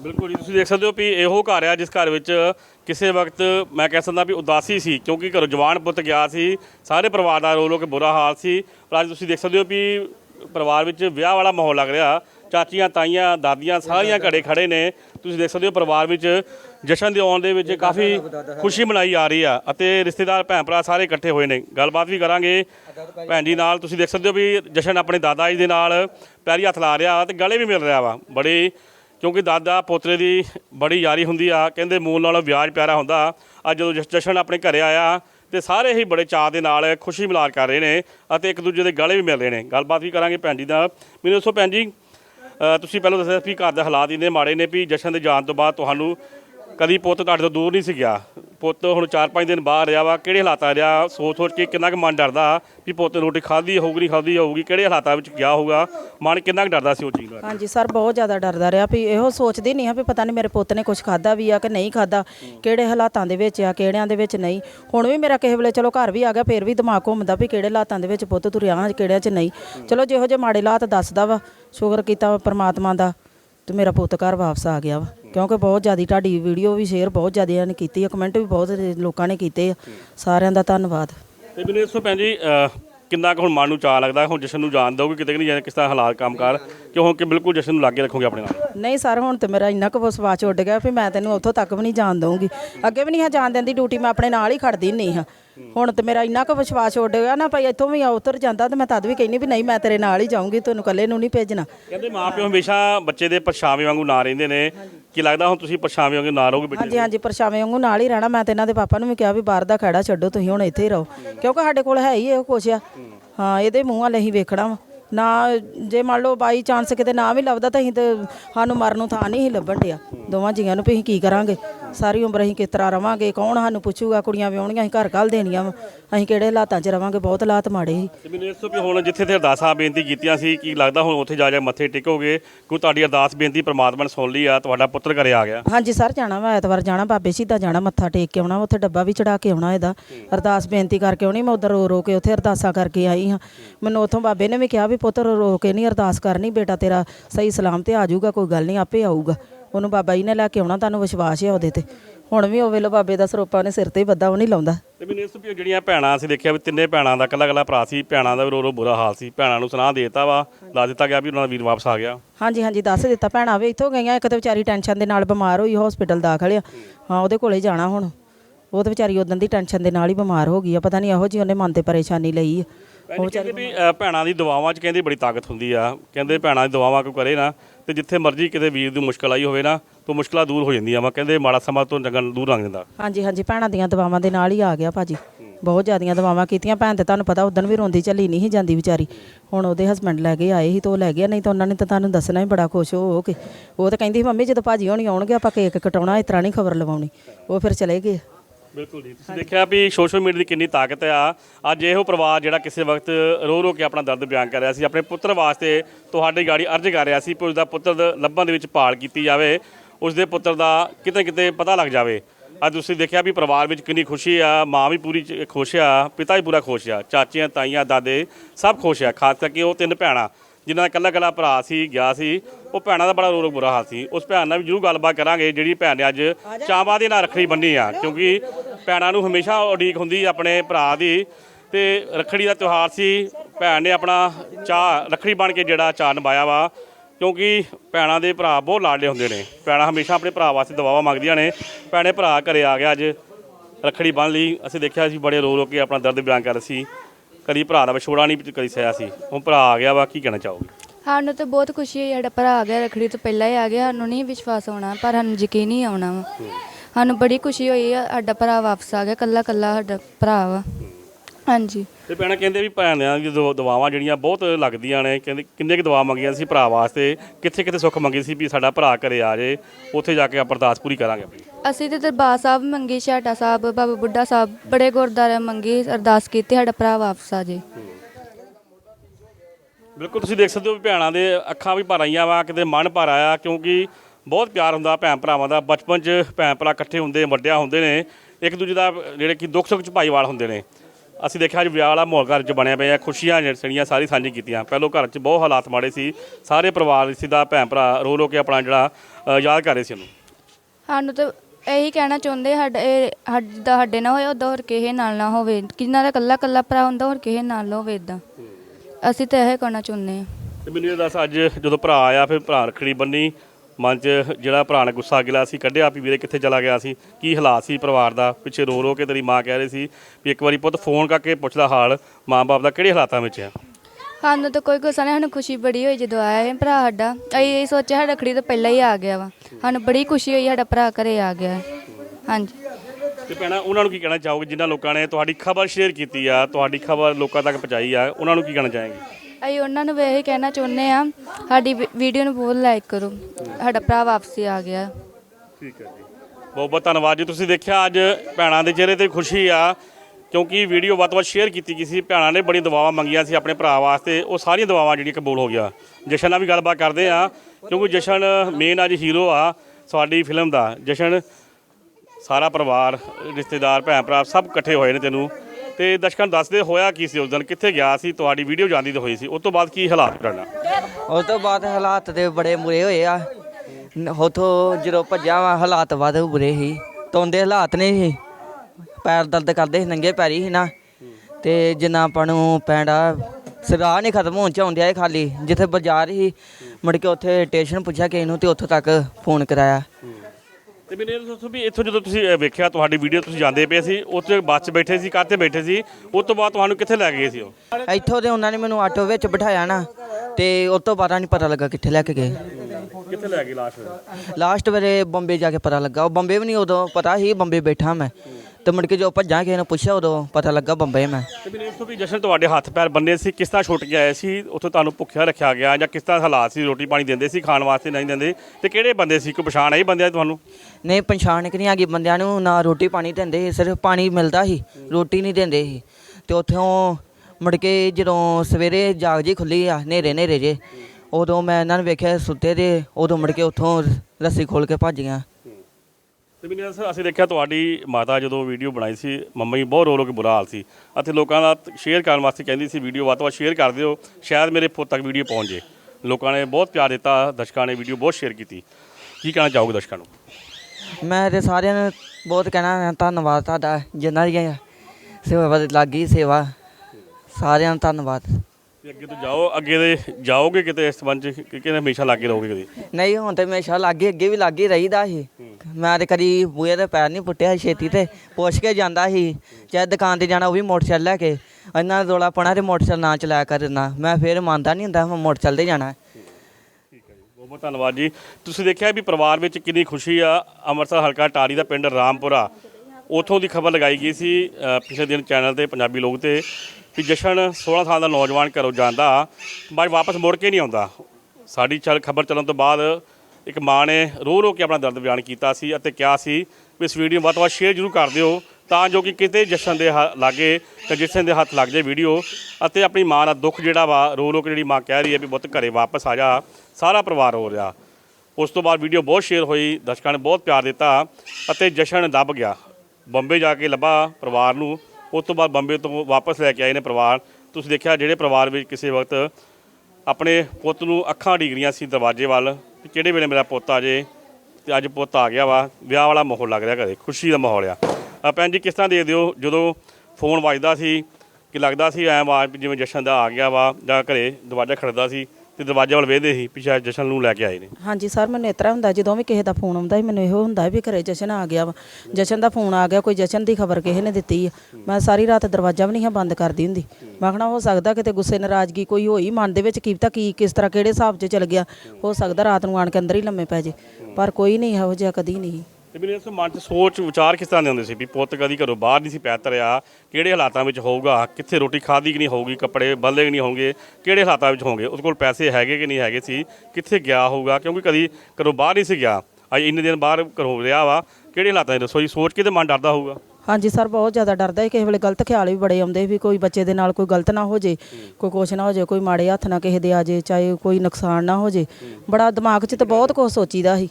ਬਿਲਕੁਲ ਜੀ, ਤੁਸੀਂ ਦੇਖ ਸਕਦੇ ਹੋ ਵੀ ਇਹੋ ਘਰ ਆ ਜਿਸ ਘਰ ਵਿੱਚ ਕਿਸੇ ਵਕਤ ਮੈਂ ਕਹਿ ਸਕਦਾ ਵੀ ਉਦਾਸੀ ਸੀ, ਕਿਉਂਕਿ ਘਰੋਂ ਜਵਾਨ ਪੁੱਤ ਗਿਆ ਸੀ, ਸਾਰੇ ਪਰਿਵਾਰ ਦਾ ਰੋ ਰੋ ਕੇ ਬੁਰਾ ਹਾਲ ਸੀ। ਪਰ ਅੱਜ ਤੁਸੀਂ ਦੇਖ ਸਕਦੇ ਹੋ ਵੀ ਪਰਿਵਾਰ ਵਿੱਚ ਵਿਆਹ ਵਾਲਾ ਮਾਹੌਲ ਲੱਗ ਰਿਹਾ। ਚਾਚੀਆਂ, ਤਾਈਆਂ, ਦਾਦੀਆਂ ਸਾਰੀਆਂ ਘੜੇ ਖੜੇ ਨੇ। ਤੁਸੀਂ ਦੇਖ ਸਕਦੇ ਹੋ ਪਰਿਵਾਰ ਵਿੱਚ ਜਸ਼ਨ ਦੇ ਆਉਣ ਦੇ ਵਿੱਚ ਕਾਫੀ ਖੁਸ਼ੀ ਮਨਾਈ ਆ ਰਹੀ ਆ ਅਤੇ ਰਿਸ਼ਤੇਦਾਰ ਭੈਣ ਭਰਾ ਸਾਰੇ ਇਕੱਠੇ ਹੋਏ ਨੇ। ਗੱਲਬਾਤ ਵੀ ਕਰਾਂਗੇ। ਭੈਣ ਜੀ ਨਾਲ ਤੁਸੀਂ ਦੇਖ ਸਕਦੇ ਹੋ ਵੀ ਜਸ਼ਨ ਆਪਣੇ ਦਾਦਾ ਜੀ ਦੇ ਨਾਲ ਪੈਰੀ ਹੱਥ ਲਾ ਰਿਹਾ ਤੇ ਗਲੇ ਵੀ ਮਿਲ ਰਿਹਾ ਵਾ। ਬੜੀ ਕਿਉਂਕਿ ਦਾਦਾ ਪੋਤਰੇ ਦੀ ਬੜੀ ਯਾਰੀ ਹੁੰਦੀ ਆ ਕਹਿੰਦੇ ਮੂਲ ਨਾਲੋਂ ਵਿਆਜ ਪਿਆਰਾ ਹੁੰਦਾ। ਅੱਜ ਜਦੋਂ ਜਸ਼- ਜਸ਼ਨ ਆਪਣੇ ਘਰੇ ਆਇਆ ਤੇ ਸਾਰੇ ਹੀ ਬੜੇ ਚਾਅ ਦੇ ਨਾਲ ਖੁਸ਼ੀ ਮਿਲਾਰ ਕਰ ਰਹੇ ਨੇ ਅਤੇ ਇੱਕ ਦੂਜੇ ਦੇ ਗਲੇ ਵੀ ਮਿਲ ਰਹੇ ਨੇ। ਗੱਲਬਾਤ ਵੀ ਕਰਾਂਗੇ ਭੈਣ ਜੀ ਦਾ ਮੈਨੂੰ ਦੱਸੋ ਭੈਣ ਜੀ ਤੁਸੀਂ ਪਹਿਲਾਂ ਦੱਸਿਆ ਵੀ ਘਰ ਦੇ ਹਾਲਾਤ ਇੰਨੇ ਮਾੜੇ ਨੇ ਵੀ ਜਸ਼ਨ ਦੇ ਜਾਣ ਤੋਂ ਬਾਅਦ ਤੁਹਾਨੂੰ ਕਦੀ ਪੁੱਤ ਤੁਹਾਡੇ ਤੋਂ ਦੂਰ ਨਹੀਂ ਸੀ ਗਿਆ। ਪੁੱਤ ਹੁਣ 4-5 ਦਿਨ ਬਾਹਰ ਰਿਹਾ ਵਾ, ਕਿਹੜੇ ਹਾਲਾਤਾਂ ਰਿਹਾ? ਸੋਚ ਸੋਚ ਕੇ ਕਿੰਨਾ ਕੁ ਮਨ ਡਰਦਾ ਵੀ ਪੁੱਤ ਰੋਟੀ ਖਾਧੀ ਹੋਊਗੀ ਨਹੀਂ ਖਾਧੀ ਹੋਊਗੀ, ਕਿਹੜੇ ਹਾਲਾਤਾਂ ਵਿੱਚ ਗਿਆ ਹੋਊਗਾ? ਮਨ ਕਿੰਨਾ ਕੁ ਡਰਦਾ ਸੀ ਉਹ ਚੀਜ਼ ਦਾ ਹਾਂਜੀ ਸਰ, ਬਹੁਤ ਜ਼ਿਆਦਾ ਡਰਦਾ ਰਿਹਾ ਵੀ ਇਹੋ ਸੋਚਦੀ ਨਹੀਂ ਆ ਵੀ ਪਤਾ ਨਹੀਂ ਮੇਰੇ ਪੁੱਤ ਨੇ ਕੁਝ ਖਾਦਾ ਵੀ ਆ ਕਿ ਨਹੀਂ ਖਾਦਾ ਕਿਹੜੇ ਹਾਲਾਤਾਂ ਦੇ ਵਿੱਚ ਆ, ਕਿਹੜਿਆਂ ਦੇ ਵਿੱਚ ਨਹੀਂ। ਹੁਣ ਵੀ ਮੇਰਾ ਕਿਸੇ ਵੇਲੇ ਚਲੋ ਘਰ ਵੀ ਆ ਗਿਆ, ਫਿਰ ਵੀ ਦਿਮਾਗ ਘੁੰਮਦਾ ਵੀ ਕਿਹੜੇ ਹਾਲਾਤਾਂ ਦੇ ਵਿੱਚ ਪੁੱਤ ਤੁਰਿਆ ਕਿਹੜਿਆਂ 'ਚ ਨਹੀਂ। ਚਲੋ ਜਿਹੋ ਜਿਹੇ ਮਾੜੇ ਹਾਲਾਤ ਦੱਸਦਾ ਵਾ, ਸ਼ੁਕਰ ਕੀਤਾ ਪਰਮਾਤਮਾ ਦਾ। ਤੇ ਮੇਰਾ ਪੁੱਤ ਘਰ ਵਾਪਸ ਆ ਗਿਆ ਵਾ। ਕਿਉਂਕਿ ਬਹੁਤ ਜ਼ਿਆਦਾ ਤੁਹਾਡੀ ਵੀਡੀਓ ਵੀ ਸ਼ੇਅਰ ਬਹੁਤ ਜ਼ਿਆਦਾ ਨੇ ਕੀਤੀ ਆ ਕਮੈਂਟ ਵੀ ਬਹੁਤ ਲੋਕਾਂ ਨੇ ਕੀਤੇ ਆ। ਸਾਰਿਆਂ ਦਾ ਧੰਨਵਾਦ। ਤੇ ਮੈਨੂੰ ਦੱਸੋ ਭੈਣ ਜੀ ਅ, ਕਿੰਨਾ ਕੁ ਹੁਣ ਮਨ ਨੂੰ ਚਾਹ ਲੱਗਦਾ ਹੁਣ ਜਸ਼ਨ ਨੂੰ ਜਾਣ ਦਓਗੇ ਕਿਤੇ ਕਿ ਨਹੀਂ ਜਾਣਾ ਕਿਸ ਤਰ੍ਹਾਂ ਹਾਲਾਤ ਕੰਮਕਾਰ ਕਿ ਹੁਣ ਕਿ ਬਿਲਕੁਲ ਜਸ਼ਨ ਨੂੰ ਲਾਗੇ ਰੱਖੋਗੇ ਆਪਣੇ ਨਾਲ ਨਹੀਂ ਸਰ ਹੁਣ ਤੇ ਮੇਰਾ ਇੰਨਾ ਕੁ ਵਿਸ਼ਵਾਸ ਉੱਡ ਗਿਆ ਵੀ ਮੈਂ ਤੈਨੂੰ ਉੱਥੋਂ ਤੱਕ ਵੀ ਨਹੀਂ ਜਾਣ ਦਊਂਗੀ। ਅੱਗੇ ਵੀ ਨਹੀਂ ਹਾਂ ਜਾਣ ਦਿੰਦੀ ਡਿਊਟੀ ਮੈਂ ਆਪਣੇ ਨਾਲ ਹੀ ਖੜਦੀ ਨਹੀਂ ਹਾਂ। ਹੁਣ ਤੇ ਮੇਰਾ ਇੰਨਾ ਕੁ ਵਿਸ਼ਵਾਸ ਉੱਡ ਗਿਆ ਨਾ ਭਾਈ ਇੱਥੋਂ ਵੀ ਆ ਉਤਰ ਜਾਂਦਾ ਤੇ ਮੈਂ ਤਦ ਵੀ ਕਹਿੰਦੀ ਵੀ ਨਹੀਂ ਮੈਂ ਤੇਰੇ ਨਾਲ ਹੀ ਜਾਊਂਗੀ ਤੈਨੂੰ ਇਕੱਲੇ ਨੂੰ ਨਹੀਂ ਭੇਜਣਾ। ਕਹਿੰਦੇ ਮਾਪਿਓ ਹਮੇਸ਼ਾ ਬੱਚੇ ਦੇ ਪਰਛਾਵੇਂ ਵਾਂਗੂ ਨਾ ਰਹਿੰਦੇ ਨੇ। ਕੀ ਲੱਗਦਾ ਹੁਣ ਤੁਸੀਂ ਪਰਛਾਵੇਂ ਵਾਂਗੂ ਨਾ ਰਹੋਗੇ ਬੱਚੇ ਹਾਂਜੀ ਹਾਂਜੀ ਪਰਛਾਵੇਂ ਵਾਂਗੂ ਨਾਲ ਹੀ ਰਹਿਣਾ। ਮੈਂ ਤੇ ਇਹਨਾਂ ਦੇ ਪਾਪਾ ਨੂੰ ਵੀ ਕਿਹਾ ਵੀ ਬਾਹਰ ਦਾ ਖੜਾ ਛੱਡੋ ਤੁਸੀਂ ਹੁਣ ਇੱਥੇ ਹੀ ਰਹੋ। ਕਿਉਂਕਿ ਸਾਡੇ ਕੋਲ ਹੈ ਹੀ ਇਹੋ ਕੁਛ ਆ। ਹਾਂ ਇਹਦੇ ਮੂੰਹ ਵੱਲ ਅਸੀਂ ਵੇਖਣਾ ਵਾ। ਨਾ ਜੇ ਮੰਨ ਲਓ ਬਾਈ ਚਾਂਸ ਕਿਤੇ ਨਾ ਵੀ ਲੱਭਦਾ ਤਾਂ ਅਸੀਂ ਤੇ ਸਾਨੂੰ ਮਰਨ ਨੂੰ ਥਾਂ ਨਹੀਂ ਸੀ ਲੱਭਣ ਡਿਆ। ਦੋਵਾਂ ਜੀਆਂ ਨੂੰ ਵੀ ਅਸੀਂ ਕੀ ਕਰਾਂਗੇ? ਸਾਰੀ ਉਮਰ ਅਸੀਂ ਕਿਸ ਤਰ੍ਹਾਂ ਰਵਾਂਗੇ? ਕੌਣ ਸਾਨੂੰ ਪੁੱਛੂਗਾ ਕੁੜੀਆਂ ਵਿਆਹੁਣੀਆਂ ਅਸੀਂ ਘਰ ਘੱਲ ਦੇਣੀਆਂ ਵਾ। ਅਸੀਂ ਕਿਹੜੇ ਹਾਲਾਤਾਂ 'ਚ ਰਵਾਂਗੇ? ਬਹੁਤ ਹਾਲਾਤ ਮਾੜੇ ਸੀ। ਤੇ ਮੈਨੂੰ ਇਸ ਤੋਂ ਵੀ ਹੁਣ ਜਿੱਥੇ ਤੇ ਅਰਦਾਸਾਂ ਬੇਨਤੀ ਕੀਤੀਆਂ ਸੀ ਕੀ ਲੱਗਦਾ ਹੁਣ ਉੱਥੇ ਜਾ ਜਾ ਮੱਥੇ ਟੇਕੋਗੇ? ਕਿਉਂ ਤੁਹਾਡੀ ਅਰਦਾਸ ਬੇਨਤੀ ਪ੍ਰਮਾਤਮਾ ਨੇ ਸੁਣ ਲਈ ਆ ਤੁਹਾਡਾ ਪੁੱਤਰ ਘਰੇ ਆ ਗਿਆ। ਹਾਂਜੀ ਸਰ ਜਾਣਾ ਵਾ ਐਤਵਾਰ ਜਾਣਾ ਬਾਬੇ ਸ਼ਹੀਦਾਂ ਜਾਣਾ ਮੱਥਾ ਟੇਕ ਕੇ ਆਉਣਾ ਉੱਥੇ ਡੱਬਾ ਵੀ ਚੜਾ ਕੇ ਆਉਣਾ ਇਹਦਾ। ਅਰਦਾਸ ਬੇਨਤੀ ਕਰਕੇ ਆਉਣੀ ਮੈਂ ਉਧਰ ਰੋ ਰੋ ਕੇ ਉੱਥੇ ਅਰਦਾਸਾਂ ਕਰਕੇ ਆਈ ਹਾਂ। ਮੈਨੂੰ ਉੱਥੋਂ ਬਾਬੇ ਨੇ ਵੀ ਕਿਹਾ ਵੀ ਪੁੱਤਰ ਰੋ ਕੇ ਨਹੀਂ ਅਰਦਾਸ ਕਰਨੀ ਬੇਟਾ ਤੇਰਾ ਸਹੀ ਸਲਾਮ ਤੇ ਆ ਜਾਊਗਾ ਕੋਈ ਗੱਲ ਨਹੀਂ ਆਪੇ ਆਊਗਾ। ਉਹਨੂੰ ਬਾਬਾ ਜੀ ਨੇ ਲੈ ਕੇ ਆਉਣਾ ਤੁਹਾਨੂੰ ਵਿਸ਼ਵਾਸ ਹੈ ਉਹਦੇ ਤੇ। ਹੁਣ ਵੀ ਉਹ ਵੇਲੋ ਬਾਬੇ ਦਾ ਸਰੋਪਾ ਉਹਨੇ ਸਿਰ ਤੇ ਹੀ ਬੱਦਾ ਉਹ ਨਹੀਂ ਲਾਉਂਦਾ। ਤੇ ਮੈਨੂੰ ਇਸ ਤੋਂ ਵੀ ਜਿਹੜੀਆਂ ਭੈਣਾਂ ਅਸੀਂ ਦੇਖਿਆ ਵੀ ਤਿੰਨੇ ਭੈਣਾਂ ਦਾ ਇਕੱਲਾ ਇਕੱਲਾ ਭਰਾ ਸੀ ਭੈਣਾਂ ਦਾ ਵੀ ਰੋ ਰੋ ਬੁਰਾ ਹਾਲ ਸੀ। ਭੈਣਾਂ ਨੂੰ ਸੁਣਾ ਦੇਤਾ ਵਾ ਲਾ ਦਿੱਤਾ ਗਿਆ ਵੀ ਉਹਨਾਂ ਦਾ ਵੀਰ ਵਾਪਸ ਆ ਗਿਆ। ਹਾਂਜੀ ਹਾਂਜੀ ਦੱਸ ਦਿੱਤਾ। ਭੈਣਾਂ ਵੀ ਇੱਥੋਂ ਗਈਆਂ ਇੱਕ ਤੇ ਵਿਚਾਰੀ ਟੈਨਸ਼ਨ ਦੇ ਨਾਲ ਬਿਮਾਰ ਹੋਈ ਹਸਪੀਟਲ ਦਾਖਲ ਆ। ਹਾਂ ਉਹਦੇ ਕੋਲੇ ਜਾਣਾ ਹੁਣ। ਉਹ ਤੇ ਵਿਚਾਰੀ ਉਦੋਂ ਦੀ ਟੈਨਸ਼ਨ ਦੇ ਨਾਲ ਹੀ ਬਿਮਾਰ ਹੋ ਗਈ ਆ ਪਤਾ ਨਹੀਂ ਇਹੋ ਜਿਹੀ ਉਹਨੇ ਮਨ ਤੇ ਪਰੇਸ਼ਾਨੀ ਲਈ ਆ। ਉਹ ਕਹਿੰਦੇ ਵੀ ਅ, ਭੈਣਾਂ ਦੀ ਦੁਆਵਾਂ 'ਚ ਕਹਿੰਦੇ ਬੜੀ ਤਾਕਤ ਹੁੰਦੀ ਆ। ਕਹਿੰਦੇ ਭੈਣਾਂ ਦੀ ਦੁਆਵਾਂ ਕੋਈ ਕਰੇ ਨਾ ਤੇ ਜਿੱਥੇ ਮਰਜ਼ੀ ਕਿਤੇ ਵੀਰ ਦੀ ਮੁਸ਼ਕਲ ਆਈ ਹੋਵੇ ਨਾ ਤਾਂ ਮੁਸ਼ਕਲਾਂ ਦੂਰ ਹੋ ਜਾਂਦੀਆਂ ਵਾ। ਕਹਿੰਦੇ ਮਾੜਾ ਸਮਾਂ ਤੋਂ ਚੰਗਾ ਦੂਰ ਲੰਘ ਜਾਂਦਾ। ਹਾਂਜੀ ਹਾਂਜੀ ਭੈਣਾਂ ਦੀਆਂ ਦਵਾਵਾਂ ਦੇ ਨਾਲ ਹੀ ਆ ਗਿਆ ਭਾਜੀ। ਬਹੁਤ ਜ਼ਿਆਦੀਆਂ ਦਵਾਵਾਂ ਕੀਤੀਆਂ ਭੈਣ ਤੇ ਤੁਹਾਨੂੰ ਪਤਾ ਉਦੋਂ ਵੀ ਰੋਂਦੀ ਚੱਲੀ ਨਹੀਂ ਸੀ ਜਾਂਦੀ ਵਿਚਾਰੀ। ਹੁਣ ਉਹਦੇ ਹਸਬੰਡ ਲੈ ਕੇ ਆਏ ਸੀ ਤਾਂ ਉਹ ਲੈ ਗਿਆ ਨਹੀਂ ਤਾਂ ਉਹਨਾਂ ਨੇ ਤਾਂ ਤੁਹਾਨੂੰ ਦੱਸਣਾ ਹੀ ਬੜਾ ਖੁਸ਼ ਹੋ ਹੋ ਕੇ। ਉਹ ਤਾਂ ਕਹਿੰਦੀ ਸੀ, ਮੰਮੀ ਜਦੋਂ ਭਾਜੀ ਹੋਣੀ ਆਉਣਗੇ ਆਪਾਂ ਕੇਕ ਕਟਾਉਣਾ ਇਸ ਤਰ੍ਹਾਂ ਨਹੀਂ ਖਬਰ ਲਵਾਉਣੀ। ਉਹ ਫਿਰ ਚਲੇ ਗਏ। ਬਿਲਕੁਲ ਜੀ। ਤੁਸੀਂ ਦੇਖਿਆ ਵੀ ਸੋਸ਼ਲ ਮੀਡੀਆ ਦੀ ਕਿੰਨੀ ਤਾਕਤ ਆ। ਅੱਜ ਇਹੋ ਪਰਿਵਾਰ ਜਿਹੜਾ ਕਿਸੇ ਵਕਤ ਰੋ ਰੋ ਕੇ ਆਪਣਾ ਦਰਦ ਬਿਆਨ ਕਰ ਰਿਹਾ ਸੀ ਆਪਣੇ ਪੁੱਤਰ ਵਾਸਤੇ ਤੁਹਾਡੀ ਗਾੜੀ ਅਰਜ਼ ਕਰ ਰਿਹਾ ਸੀ ਕਿ ਉਸ ਦਾ ਪੁੱਤਰ ਲੱਭਣ ਦੇ ਵਿੱਚ ਭਾਲ ਕੀਤੀ ਜਾਵੇ ਉਸ ਦੇ ਪੁੱਤਰ ਦਾ ਕਿਤੇ ਕਿਤੇ ਪਤਾ ਲੱਗ ਜਾਵੇ। ਅੱਜ ਤੁਸੀਂ ਦੇਖਿਆ ਵੀ ਪਰਿਵਾਰ ਵਿੱਚ ਕਿੰਨੀ ਖੁਸ਼ੀ ਆ ਮਾਂ ਵੀ ਪੂਰੀ ਖੁਸ਼ ਆ ਪਿਤਾ ਵੀ ਪੂਰਾ ਖੁਸ਼ ਆ ਚਾਚੀਆਂ ਤਾਈਆਂ ਦਾਦੇ ਸਭ ਖੁਸ਼ ਆ ਖਾਸ ਕਰਕੇ ਉਹ ਤਿੰਨ ਭੈਣਾਂ। ਜਿਨ੍ਹਾਂ ਦਾ ਇਕੱਲਾ ਇਕੱਲਾ ਭਰਾ ਸੀ, ਗਿਆ ਸੀ, ਉਹ ਭੈਣਾਂ ਦਾ ਬੜਾ ਰੋ ਰੋ ਬੁਰਾ ਹਾਲ ਸੀ। ਉਸ ਭੈਣ ਨਾਲ ਵੀ ਜਰੂਰ ਗੱਲਬਾਤ ਕਰਾਂਗੇ, ਜਿਹੜੀ ਭੈਣ ਨੇ ਅੱਜ ਚਾਵਾਂ ਦੇ ਨਾਲ ਰੱਖੜੀ ਬੰਨੀ ਆ। ਕਿਉਂਕਿ ਭੈਣਾਂ ਨੂੰ ਹਮੇਸ਼ਾ ਉਡੀਕ ਹੁੰਦੀ ਆਪਣੇ ਭਰਾ ਦੀ। ਤੇ ਰੱਖੜੀ ਦਾ ਤਿਉਹਾਰ ਸੀ, ਭੈਣ ਨੇ ਆਪਣਾ ਚਾਹ ਰੱਖੜੀ ਬਣ ਕੇ ਜਿਹੜਾ ਚਾਹ ਨਿਭਾਇਆ ਵਾ। ਕਿਉਂਕਿ ਭੈਣਾਂ ਦੇ ਭਰਾ ਬਹੁਤ ਲਾਡਲੇ ਹੁੰਦੇ ਨੇ। ਭੈਣਾਂ ਹਮੇਸ਼ਾ ਆਪਣੇ ਭਰਾ ਵਾਸਤੇ ਦਵਾਵਾਂ ਮੰਗਦੀਆਂ ਨੇ। ਭੈਣੇ ਭਰਾ ਘਰੇ ਆ ਗਿਆ ਅੱਜ ਰੱਖੜੀ ਬੰਨ ਲਈ। ਅਸੀਂ ਦੇਖਿਆ ਸੀ, ਬੜੇ ਰੋ ਰੋ ਕੇ ਆਪਣਾ ਦਰਦ ਬਿਆਨ ਕਰ ਰਹੇ ਸੀ। ਕਦੀ ਭਰਾ ਦਾ ਵਿਛੋੜਾ ਨਹੀਂ ਕਦੀ ਸਹਿਆ ਸੀ। ਹੁਣ ਭਰਾ ਆ ਗਿਆ ਵਾ ਕੀ ਕਹਿਣਾ ਚਾਹੋਗੇ? ਸਾਨੂੰ ਤੇ ਬਹੁਤ ਖੁਸ਼ੀ ਹੋਈ ਸਾਡਾ ਭਰਾ ਆ ਗਿਆ ਰਖੜੀ ਤੋਂ ਪਹਿਲਾਂ ਹੀ ਆ ਗਿਆ ਸਾਨੂੰ ਨਹੀਂ ਵਿਸ਼ਵਾਸ ਆਉਣਾ ਪਰ ਸਾਨੂੰ ਯਕੀਨ ਹੀ ਆਉਣਾ ਵਾ। ਸਾਨੂੰ ਬੜੀ ਖੁਸ਼ੀ ਹੋਈ ਆ ਸਾਡਾ ਭਰਾ ਵਾਪਸ ਆ ਗਿਆ ਕੱਲਾ ਕੱਲਾ ਸਾਡਾ ਭਰਾ ਵਾ। ਹਾਂਜੀ। ਤੇ ਭੈਣਾਂ ਕਹਿੰਦੇ ਵੀ ਭੈਣਾਂ ਦੀ ਦੁ- ਦੁਆਵਾਂ ਜਿਹੜੀਆਂ ਬਹੁਤ ਲੱਗਦੀਆਂ ਨੇ ਕਹਿੰਦੇ ਕਿੰਨੇ ਕੁ ਦੁਆ ਮੰਗੀਆਂ ਸੀ ਭਰਾ ਵਾਸਤੇ ਕਿੱਥੇ ਕਿੱਥੇ ਸੁੱਖ ਮੰਗੀ ਸੀ ਵੀ ਸਾਡਾ ਭਰਾ ਘਰੇ ਆ ਜੇ ਉੱਥੇ ਜਾ ਕੇ ਆਪਾਂ ਅਰਦਾਸ ਪੂਰੀ ਕਰਾਂਗੇ ਆਪਣੀ। ਅਸੀਂ ਤੇ ਦਰਬਾਰ ਸਾਹਿਬ ਮੰਗੀ ਛਾਟਾ ਸਾਹਿਬ ਬਾਬਾ ਬੁੱਢਾ ਸਾਹਿਬ ਬੜੇ ਗੁਰਦੁਆਰੇ ਮੰਗੀ ਅਰਦਾਸ ਕੀਤੀ ਸਾਡਾ ਭਰਾ ਵਾਪਸ ਆ ਜੇ। ਬਿਲਕੁਲ ਤੁਸੀਂ ਦੇਖ ਸਕਦੇ ਹੋ ਵੀ ਭੈਣਾਂ ਦੇ ਅੱਖਾਂ ਵੀ ਭਰ ਆਈਆਂ ਵਾ ਕਿਤੇ ਮਨ ਭਰ ਆਇਆ ਕਿਉਂਕਿ ਬਹੁਤ ਪਿਆਰ ਹੁੰਦਾ ਭੈਣ ਭਰਾਵਾਂ ਦਾ। ਬਚਪਨ 'ਚ ਭੈਣ ਭਰਾ ਇਕੱਠੇ ਹੁੰਦੇ ਵੱਡਿਆ ਹੁੰਦੇ ਨੇ ਇੱਕ ਦੂਜੇ ਦਾ ਜਿਹੜੇ ਕਿ ਦੁੱਖ ਸੁੱਖ 'ਚ ਭਾਈਵਾਲ ਹੁੰਦੇ ਨੇ। ਅਸੀਂ ਦੇਖਿਆ ਅੱਜ ਵਿਆਹ ਵਾਲਾ ਮਾਹੌਲ ਘਰ 'ਚ ਬਣਿਆ ਪਿਆ ਖੁਸ਼ੀਆਂ ਜਿਹੜੀਆਂ ਸਾਰੀ ਸਾਂਝੀ ਕੀਤੀਆਂ। ਪਹਿਲੋਂ ਘਰ 'ਚ ਬਹੁਤ ਹਾਲਾਤ ਮਾੜੇ ਸੀ ਸਾਰੇ ਪਰਿਵਾਰ ਸਿੱਧਾ ਭੈਣ ਭਰਾ ਰੋ ਰੋ ਕੇ ਆਪਣਾ ਜਿਹੜਾ ਅ, ਯਾਦ ਕਰ ਰਹੇ ਸੀ ਉਹਨੂੰ। ਸਾਨੂੰ ਤਾਂ ਇਹੀ ਕਹਿਣਾ ਚਾਹੁੰਦੇ ਸਾਡਾ ਸਾਡਾ ਸਾਡੇ ਨਾਲ ਹੋਇਆ ਉਦੋਂ ਹੋਰ ਕਿਸੇ ਨਾਲ ਨਾ ਹੋਵੇ। ਕਿੰਨਾ ਦਾ ਕੱਲਾ ਕੱਲਾ ਭਰਾ ਹੁੰਦਾ ਹੋਰ ਕਿਸੇ ਨਾਲ ਨਾ ਹੋਵੇ ਇਦਾਂ ਅਸੀਂ ਤਾਂ ਇਹ ਕਹਿਣਾ ਚਾਹੁੰਦੇ ਹਾਂ। ਤੇ ਮੈਨੂੰ ਇਹ ਦੱਸ ਅੱਜ ਜਦੋਂ ਭਰਾ ਆਇਆ ਫਿਰ ਭਰਾ ਰੱਖੜੀ ਬੰਨੀ ਮਨ 'ਚ ਜਿਹੜਾ ਭਰਾ ਨੇ ਗੁੱਸਾ ਗਿਲਾ ਸੀ ਕੱਢਿਆ ਵੀ ਵੀਰੇ ਕਿੱਥੇ ਚਲਾ ਗਿਆ ਸੀ ਕੀ ਹਾਲਾਤ ਸੀ ਪਰਿਵਾਰ ਦਾ ਪਿੱਛੇ ਰੋ ਰੋ ਕੇ ਤੇਰੀ ਮਾਂ ਕਹਿ ਰਹੀ ਸੀ ਵੀ ਇੱਕ ਵਾਰੀ ਪੁੱਤ ਫੋਨ ਕਰਕੇ ਪੁੱਛਦਾ ਹਾਲ ਮਾਂ-ਬਾਪ ਦਾ ਕਿਹੜੇ ਹਾਲਾਤਾਂ ਵਿੱਚ ਹੈ ਸਾਨੂੰ ਤਾਂ ਕੋਈ ਗੁੱਸਾ ਨਹੀਂ ਸਾਨੂੰ ਖੁਸ਼ੀ ਬੜੀ ਹੋਈ ਜਦੋਂ ਆਇਆ ਇਹ ਭਰਾ ਸਾਡਾ। ਅਸੀਂ ਇਹ ਸੋਚਿਆ ਸਾਡਾ ਰੱਖੜੀ ਤੋਂ ਪਹਿਲਾਂ ਹੀ ਆ ਗਿਆ ਵਾ। ਸਾਨੂੰ ਬੜੀ ਖੁਸ਼ੀ ਹੋਈ ਸਾਡਾ ਭਰਾ ਘਰੇ ਆ ਗਿਆ। ਹਾਂਜੀ। ਤੇ ਭੈਣਾ ਉਹਨਾਂ ਨੂੰ ਕੀ ਕਹਿਣਾ ਚਾਹੋਗੇ? ਜਿਨ੍ਹਾਂ ਲੋਕਾਂ ਨੇ ਤੁਹਾਡੀ ਖਬਰ ਸ਼ੇਅਰ ਕੀਤੀ ਆ ਤੁਹਾਡੀ ਖਬਰ ਲੋਕਾਂ ਤੱਕ ਪਹੁੰਚਾਈ ਆ ਉਹਨਾਂ ਨੂੰ ਕੀ ਕਹਿਣਾ ਚਾहेंगे ਅਸੀਂ ਉਹਨਾਂ ਨੂੰ ਵੀ ਇਹੀ ਕਹਿਣਾ ਚਾਹੁੰਦੇ ਆ ਸਾਡੀ ਵੀ- ਵੀਡੀਓ ਨੂੰ ਬਹੁਤ ਲਾਈਕ ਕਰੋ। ਸਾਡਾ ਭਰਾ ਵਾਪਸੀ ਆ ਗਿਆ। ਠੀਕ ਹੈ ਜੀ। ਬਹੁਤ ਬਹੁਤ ਧੰਨਵਾਦ ਜੀ। ਤੁਸੀਂ ਦੇਖਿਆ ਅੱਜ ਭੈਣਾਂ ਦੇ ਚਿਹਰੇ ਤੇ ਖੁਸ਼ੀ ਆ, ਕਿਉਂਕਿ ਵੀਡੀਓ ਵੱਧ ਤੋਂ ਵੱਧ ਸ਼ੇਅਰ ਕੀਤੀ ਗਈ ਸੀ। ਭੈਣਾਂ ਨੇ ਬੜੀ ਦੁਆਵਾਂ ਮੰਗੀਆਂ ਸੀ ਆਪਣੇ ਭਰਾ ਵਾਸਤੇ। ਉਹ ਸਾਰੀਆਂ ਦੁਆਵਾਂ ਜਿਹੜੀਆਂ ਕਬੂਲ ਹੋ ਗਿਆ ਜਸ਼ਨ ਨਾਲ ਵੀ ਗੱਲਬਾਤ ਕਰਦੇ ਆ ਕਿਉਂਕਿ ਜਸ਼ਨ ਮੇਨ ਅੱਜ ਹੀਰੋ ਆ ਸਾਡੀ ਫਿਲਮ ਦਾ। ਜਸ਼ਨ, ਸਾਰਾ ਪਰਿਵਾਰ, ਰਿਸ਼ਤੇਦਾਰ ਭੈਣ ਭਰਾ ਸਭ ਇਕੱਠੇ ਹੋਏ ਨੇ ਤੈਨੂੰ। ਤੇ ਦਰਸ਼ਕਾਂ ਨੂੰ ਦੱਸਦੇ ਹੋਇਆ ਕੀ ਸੀ ਉਸ ਦਿਨ ਕਿੱਥੇ ਗਿਆ ਸੀ, ਤੁਹਾਡੀ ਵੀਡੀਓ ਜਾਂਦੀ ਤੇ ਹੋਈ ਸੀ ਉਸ ਤੋਂ ਬਾਅਦ ਕੀ ਹਾਲਾਤ ਤੁਹਾਡਾ ਉਸ ਤੋਂ ਬਾਅਦ ਹਾਲਾਤ ਦੇ ਬੜੇ ਬੁਰੇ ਹੋਏ ਆ। ਨ- ਉੱਥੋਂ ਜਦੋਂ ਭੱਜਿਆ ਵਾ, ਹਾਲਾਤ ਵੱਧ ਬੁਰੇ ਸੀ ਤੋਂਦੇ ਹਾਲਾਤ ਨੇ ਸੀ ਪੈਰ ਦਰਦ ਕਰਦੇ ਸੀ, ਨੰਗੇ ਪੈਰੀ ਸੀ ਨਾ। ਤੇ ਜਿੰਨਾ ਆਪਾਂ ਨੂੰ ਪੈਂਦਾ ਸਰਾਹ ਨਹੀਂ ਖਤਮ ਹੋਣ ਚ ਆਉਂਦਿਆ ਇਹ ਖਾਲੀ। ਜਿੱਥੇ ਬਾਜ਼ਾਰ ਸੀ, ਮੁੜ ਕੇ ਉੱਥੇ ਸਟੇਸ਼ਨ ਪੁੱਛਿਆ ਕਿ ਇਹਨੂੰ ਤੇ ਉੱਥੋਂ ਤੱਕ ਫੋਨ ਕਰਾਇਆ। ਤੇ ਮੈਨੂੰ ਇਹ ਦੱਸੋ ਵੀ ਇੱਥੋਂ ਜਦੋਂ ਤੁਸੀਂ ਅ, ਵੇਖਿਆ ਤੁਹਾਡੀ ਵੀਡੀਓ ਤੁਸੀਂ ਜਾਂਦੇ ਪਏ ਸੀ ਉੱਥੇ ਬੱਸ 'ਚ ਬੈਠੇ ਸੀ ਕਾਹਤੇ ਬੈਠੇ ਸੀ? ਉਸ ਤੋਂ ਬਾਅਦ ਤੁਹਾਨੂੰ ਕਿੱਥੇ ਲੈ ਗਏ ਸੀ ਉਹ? ਇੱਥੋਂ ਦੇ ਉਹਨਾਂ ਨੇ ਮੈਨੂੰ ਆਟੋ ਵਿੱਚ ਬਿਠਾਇਆ ਨਾ ਤੇ ਉਸ ਤੋਂ ਬਾਅਦ ਨਹੀਂ ਪਤਾ ਲੱਗਾ ਕਿੱਥੇ ਲੈ ਕੇ ਗਏ। ਕਿੱਥੇ ਲੈ ਗਏ ਲਾਸ਼ ਲਾਸਟ ਵੇਲੇ ਬੰਬੇ ਜਾ ਕੇ ਪਤਾ ਲੱਗਾ। ਉਹ ਬੰਬੇ ਵੀ ਨਹੀਂ ਉਦੋਂ ਪਤਾ ਸੀ ਬੰਬੇ ਬੈਠਾ ਮੈਂ। ਤੇ ਮੁੜ ਕੇ ਜੋ ਭੱਜਾਂ ਕਿਸੇ ਨੇ ਪੁੱਛਿਆ ਉਦੋਂ ਪਤਾ ਲੱਗਾ ਬੰਬੇ ਮੈਂ। ਤੇ ਮੈਨੂੰ ਇਹ ਦੱਸੋ ਵੀ ਜਸ਼ਨ ਤੁਹਾਡੇ ਹੱਥ ਪੈਰ ਬੰਨੇ ਸੀ ਕਿਸ ਤਰ੍ਹਾਂ ਛੁੱਟ ਕੇ ਆਏ ਸੀ? ਉੱਥੇ ਤੁਹਾਨੂੰ ਭੁੱਖਿਆ ਰੱਖਿਆ ਗਿਆ ਜਾਂ ਕਿਸ ਤਰ੍ਹਾਂ ਹਾਲਾਤ ਸੀ? ਰੋਟੀ ਪਾਣੀ ਦਿੰਦੇ ਸੀ ਖਾਣ ਵਾਸਤੇ ਨਹੀਂ ਦਿੰਦੇ? ਤੇ ਕਿਹੜੇ ਬੰਦੇ ਸੀ? ਕੋਈ ਪਛਾਣ ਆਈ ਬੰਦਿਆਂ ਦੀ ਤੁਹਾਨੂੰ? ਨਹੀਂ, ਪਛਾਣ ਕਿ ਨਹੀਂ ਆ ਗਈ। ਬੰਦਿਆਂ ਨੂੰ ਨਾ ਰੋਟੀ ਪਾਣੀ ਦਿੰਦੇ ਸੀ, ਸਿਰਫ ਪਾਣੀ ਮਿਲਦਾ ਸੀ, ਰੋਟੀ ਨਹੀਂ ਦਿੰਦੇ ਸੀ। ਤੇ ਉੱਥੋਂ ਮੁੜ ਕੇ ਜਦੋਂ ਸਵੇਰੇ ਜਾਗ ਜੀ ਖੁੱਲੀ ਆ, ਹਨੇਰੇ ਹਨੇਰੇ ਜੇ, ਉਦੋਂ ਮੈਂ ਇਹਨਾਂ ਨੂੰ ਵੇਖਿਆ ਸੁੱਤੇ ਦੇ ਉਦੋਂ ਮੁੜ ਕੇ ਉੱਥੋਂ ਰੱਸੀ ਖੋਲ ਕੇ ਭੱਜ ਗਿਆ। ਤੇ ਮੈਨੂੰ ਦੱਸੋ ਅਸੀਂ ਦੇਖਿਆ ਤੁਹਾਡੀ ਮਾਤਾ ਜਦੋਂ ਵੀਡੀਓ ਬਣਾਈ ਸੀ, ਮੰਮੀ ਬਹੁਤ ਰੋ ਰੋ ਕੇ ਬੁਰਾ ਹਾਲ ਸੀ। ਅਤੇ ਲੋਕਾਂ ਦਾ ਸ਼ੇਅਰ ਕਰਨ ਵਾਸਤੇ ਕਹਿੰਦੀ ਸੀ, ਵੀਡੀਓ ਵੱਧ ਤੋਂ ਵੱਧ ਸ਼ੇਅਰ ਕਰ ਦਿਓ, ਸ਼ਾਇਦ ਮੇਰੇ ਪੁੱਤ ਤੱਕ ਵੀਡੀਓ ਪਹੁੰਚ ਜੇ। ਲੋਕਾਂ ਨੇ ਬਹੁਤ ਪਿਆਰ ਦਿੱਤਾ, ਦਰਸ਼ਕਾਂ ਨੇ ਵੀਡੀਓ ਬਹੁਤ ਸ਼ੇਅਰ ਕੀਤੀ। ਕੀ ਕਹਿਣਾ ਚਾਹੋਗੇ ਦਰਸ਼ਕਾਂ ਨੂੰ? ਮੈਂ ਤੇ ਸਾਰਿਆਂ ਨੂੰ ਬਹੁਤ ਕਹਿਣਾ ਧੰਨਵਾਦ ਤੁਹਾਡਾ ਜਿਨ੍ਹਾਂ ਦੀ ਸੇਵਾ ਲੱਗੀ ਸੇਵਾ। ਸਾਰਿਆਂ ਨੂੰ ਧੰਨਵਾਦ। ਤੇ ਅੱਗੇ ਤੋਂ ਜਾਓ ਅੱਗੇ ਦੇ ਜਾਓਗੇ ਕਿਤੇ ਇਸ ਸੰਬੰਧ ਚ? ਕਿ ਕਿਤੇ ਹਮੇਸ਼ਾ ਲਾਗੇ ਰਹੋਗੇ ਕਦੀ? ਨਹੀਂ ਹੁਣ ਤੇ ਹਮੇਸ਼ਾ ਲਾਗੇ ਅੱਗੇ ਵੀ ਲਾਗੇ ਰਹੀਦਾ ਸੀ। ਮੈਂ ਤੇ ਕਦੀ ਬੂਏ ਦੇ ਪੈਰ ਨਹੀਂ ਪੁੱਟਿਆ ਛੇਤੀ ਤੇ ਪੁੱਛ ਕੇ ਜਾਂਦਾ ਸੀ ਚਾਹੇ ਦੁਕਾਨ ਤੇ ਜਾਣਾ ਉਹ ਵੀ ਮੋਟਰਸਾਈਕਲ ਲੈ ਕੇ ਇਹਨਾਂ ਰੋਲਾ ਪਣਾ ਤੇ ਮੋਟਰਸਾਈਕਲ ਨਾ ਚਲਾਇਆ ਕਰ ਨਾ ਮੈਂ ਫੇਰ ਮੰਨਦਾ ਨਹੀਂ ਹੁੰਦਾ ਮੈਂ ਮੋਟਰਸਾਈਕਲ ਤੇ ਜਾਣਾ। ਬਹੁਤ ਬਹੁਤ ਧੰਨਵਾਦ ਜੀ। ਤੁਸੀਂ ਦੇਖਿਆ ਵੀ ਪਰਿਵਾਰ ਵਿੱਚ ਕਿੰਨੀ ਖੁਸ਼ੀ ਆ, ਅੰਮ੍ਰਿਤਸਰ ਹਲਕਾ ਟਾਰੀ ਦਾ ਪਿੰਡ ਰਾਮਪੁਰਾ। ਉਥੋਂ ਦੀ ਖਬਰ ਲਗਾਈ ਗਈ ਸੀ ਪਿਛਲੇ ਦਿਨ ਚੈਨਲ ਤੇ, ਪੰਜਾਬੀ ਲੋਕ ਤੇ, ਵੀ ਜਸ਼ਨ 16 ਸਾਲ ਦਾ ਨੌਜਵਾਨ ਘਰੋਂ ਜਾਂਦਾ, ਬਾਅਦ ਵਾਪਸ ਮੁੜ ਕੇ ਨਹੀਂ ਆਉਂਦਾ। ਸਾਡੀ ਚੱਲ, ਖਬਰ ਚੱਲਣ ਤੋਂ ਬਾਅਦ ਇੱਕ ਮਾਂ ਨੇ ਰੋ ਰੋ ਕੇ ਆਪਣਾ ਦਰਦ ਬਿਆਨ ਕੀਤਾ ਸੀ ਅਤੇ ਕਿਹਾ ਸੀ ਵੀ ਇਸ ਵੀਡੀਓ ਨੂੰ ਵੱਧ ਤੋਂ ਵੱਧ ਸ਼ੇਅਰ ਜ਼ਰੂਰ ਕਰ ਦਿਓ। ਤਾਂ ਜੋ ਕਿ ਕਿਤੇ ਜਸ਼ਨ ਦੇ ਹ- ਲਾਗੇ ਤੇ ਜਸ਼ਨ ਦੇ ਹੱਥ ਲੱਗ ਜਾਏ ਵੀਡੀਓ ਅਤੇ ਆਪਣੀ ਮਾਂ ਦਾ ਦੁੱਖ ਜਿਹੜਾ ਵਾ, ਰੋ ਰੋ ਕੇ ਜਿਹੜੀ ਮਾਂ ਕਹਿ ਰਹੀ ਹੈ ਵੀ ਪੁੱਤ ਘਰੇ ਵਾਪਸ ਆ ਜਾ, ਸਾਰਾ ਪਰਿਵਾਰ ਹੋ ਰਿਹਾ। ਉਸ ਤੋਂ ਬਾਅਦ ਵੀਡੀਓ ਬਹੁਤ ਸ਼ੇਅਰ ਹੋਈ, ਦਰਸ਼ਕਾਂ ਨੇ ਬਹੁਤ ਪਿਆਰ ਦਿੱਤਾ ਅਤੇ ਜਸ਼ਨ ਦੱਬ ਗਿਆ। ਬੰਬੇ ਜਾ ਕੇ ਲੱਭਾ ਪਰਿਵਾਰ ਨੂੰ, ਉਸ ਤੋਂ ਬਾਅਦ ਬੰਬੇ ਤੋਂ ਵਾਪਸ ਲੈ ਕੇ ਆਏ ਨੇ ਪਰਿਵਾਰ। ਤੁਸੀਂ ਦੇਖਿਆ ਜਿਹੜੇ ਪਰਿਵਾਰ ਵਿੱਚ ਕਿਸੇ ਵਕਤ ਆਪਣੇ ਪੁੱਤ ਨੂੰ ਅੱਖਾਂ ਡੀਗਰੀਆਂ ਸੀ ਦਰਵਾਜ਼ੇ ਵੱਲ ਕਿ ਕਿਹੜੇ ਵੇਲੇ ਮੇਰਾ ਪੁੱਤ ਆ ਜੇ, ਤੇ ਅੱਜ ਪੁੱਤ ਆ ਗਿਆ ਵਾ, ਵਿਆਹ ਵਾਲਾ ਮਾਹੌਲ ਲੱਗ ਰਿਹਾ ਘਰੇ, ਖੁਸ਼ੀ ਦਾ ਮਾਹੌਲ ਆ। ਆ ਭੈਣ ਜੀ, ਕਿਸ ਤਰ੍ਹਾਂ ਦੇ ਦਿਓ ਜਦੋਂ ਫੋਨ ਵੱਜਦਾ ਸੀ ਕਿ ਲੱਗਦਾ ਸੀ ਐ ਆਵਾਜ਼ ਜਿਵੇਂ ਜਸ਼ਨ ਦਾ ਆ ਗਿਆ ਵਾ ਜਾਂ ਘਰੇ ਦਰਵਾਜ਼ਾ ਖੜਦਾ ਸੀ ਤੇ ਦਰਵਾਜ਼ਾ ਵੱਲ ਵੇਖਦੇ ਸੀ ਪਿੱਛੇ ਜਸ਼ਨ ਨੂੰ ਲੈ ਕੇ ਆਏ ਨੇ? ਹਾਂਜੀ ਸਰ, ਮੈਨੂੰ ਇਸ ਤਰ੍ਹਾਂ ਹੁੰਦਾ ਜਦੋਂ ਵੀ ਕਿਸੇ ਦਾ ਫੋਨ ਆਉਂਦਾ ਸੀ, ਮੈਨੂੰ ਇਹੋ ਹੁੰਦਾ ਵੀ ਘਰੇ ਜਸ਼ਨ ਆ ਗਿਆ ਵਾ। ਜਸ਼ਨ ਦਾ ਫੋਨ ਆ ਗਿਆ, ਕੋਈ ਜਸ਼ਨ ਦੀ ਖਬਰ ਕਿਸੇ ਨੇ ਦਿੱਤੀ ਆ। ਮੈਂ ਸਾਰੀ ਰਾਤ ਦਰਵਾਜ਼ਾ ਵੀ ਨਹੀਂ ਹਾਂ ਬੰਦ ਕਰਦੀ ਹੁੰਦੀ। ਮੈਂ ਕਹਣਾ ਹੋ ਸਕਦਾ ਕਿਤੇ ਗੁੱਸੇ ਨਾਰਾਜ਼ਗੀ ਕੋਈ ਹੋਈ, ਮਨ ਦੇ ਵਿੱਚ ਕੀ ਪਤਾ ਕੀ, ਕਿਸ ਤਰ੍ਹਾਂ ਕਿਹੜੇ ਹਿਸਾਬ 'ਚ ਚੱਲ ਗਿਆ। ਹੋ ਸਕਦਾ ਰਾਤ ਨੂੰ ਆਣ ਕੇ ਅੰਦਰ ਹੀ ਲੰਮੇ ਪੈ ਜੇ, ਪਰ ਕੋਈ ਨਹੀਂ, ਇਹੋ ਜਿਹਾ ਕਦੀ ਨਹੀਂ। ਤੇ ਮੈਨੂੰ ਇਸ ਮਨ 'ਚ ਸੋਚ ਵਿਚਾਰ ਕਿਸ ਤਰ੍ਹਾਂ ਦੇ ਹੁੰਦੇ ਸੀ ਵੀ ਪੁੱਤ ਕਦੀ ਘਰੋਂ ਬਾਹਰ ਨਹੀਂ ਸੀ ਪੈ ਤਰਿਆ? ਕਿਹੜੇ ਹਾਲਾਤਾਂ ਵਿੱਚ ਹੋਊਗਾ? ਕਿੱਥੇ ਰੋਟੀ ਖਾਦੀ ਕਿ ਨਹੀਂ ਹੋਊਗੀ? ਕੱਪੜੇ ਬਦਲੇ ਕਿ ਨਹੀਂ ਹੋਣਗੇ। ਕਿਹੜੇ ਹਾਲਾਤਾਂ ਵਿੱਚ ਹੋਣਗੇ? ਉਹਦੇ ਕੋਲ ਪੈਸੇ ਹੈਗੇ ਕਿ ਨਹੀਂ ਹੈਗੇ ਸੀ? ਕਿੱਥੇ ਗਿਆ ਹੋਊਗਾ? ਕਿਉਂਕਿ ਕਦੀ ਘਰੋਂ ਬਾਹਰ ਨਹੀਂ ਸੀ ਗਿਆ। ਅੱਜ ਇੰਨੇ ਦਿਨ ਬਾਹਰ ਘਰੋਂ ਰਿਹਾ ਵਾ। ਕਿਹੜੇ ਹਾਲਾਤਾਂ 'ਚ ਦੱਸੋ ਜੀ? ਸੋਚ ਕੇ ਤੇ ਮਨ ਡਰਦਾ ਹੋਊਗਾ। ਹਾਂਜੀ ਸਰ ਬਹੁਤ ਜ਼ਿਆਦਾ ਡਰਦਾ ਹੈ। ਕਿਸੇ ਵੇਲੇ ਗਲਤ ਖਿਆਲ ਵੀ ਬੜੇ ਆਉਂਦੇ ਵੀ ਕੋਈ ਬੱਚੇ ਦੇ ਨਾਲ ਕੋਈ ਗਲਤ ਨਾ ਹੋ ਜੇ ਕੋਈ ਕੁਛ ਨਾ ਹੋ ਜੇ ਕੋਈ ਮਾੜੇ ਹੱਥ ਨਾ ਕਿਸੇ ਦੇ ਆ ਜੇ ਚਾਹੇ ਕੋਈ ਨੁਕਸਾਨ ਨਾ ਹੋ ਜੇ। ਬੜਾ ਦਿਮਾਗ 'ਚ ਤਾਂ ਬਹੁਤ ਕੁਝ ਸੋਚੀਦਾ ਸੀ।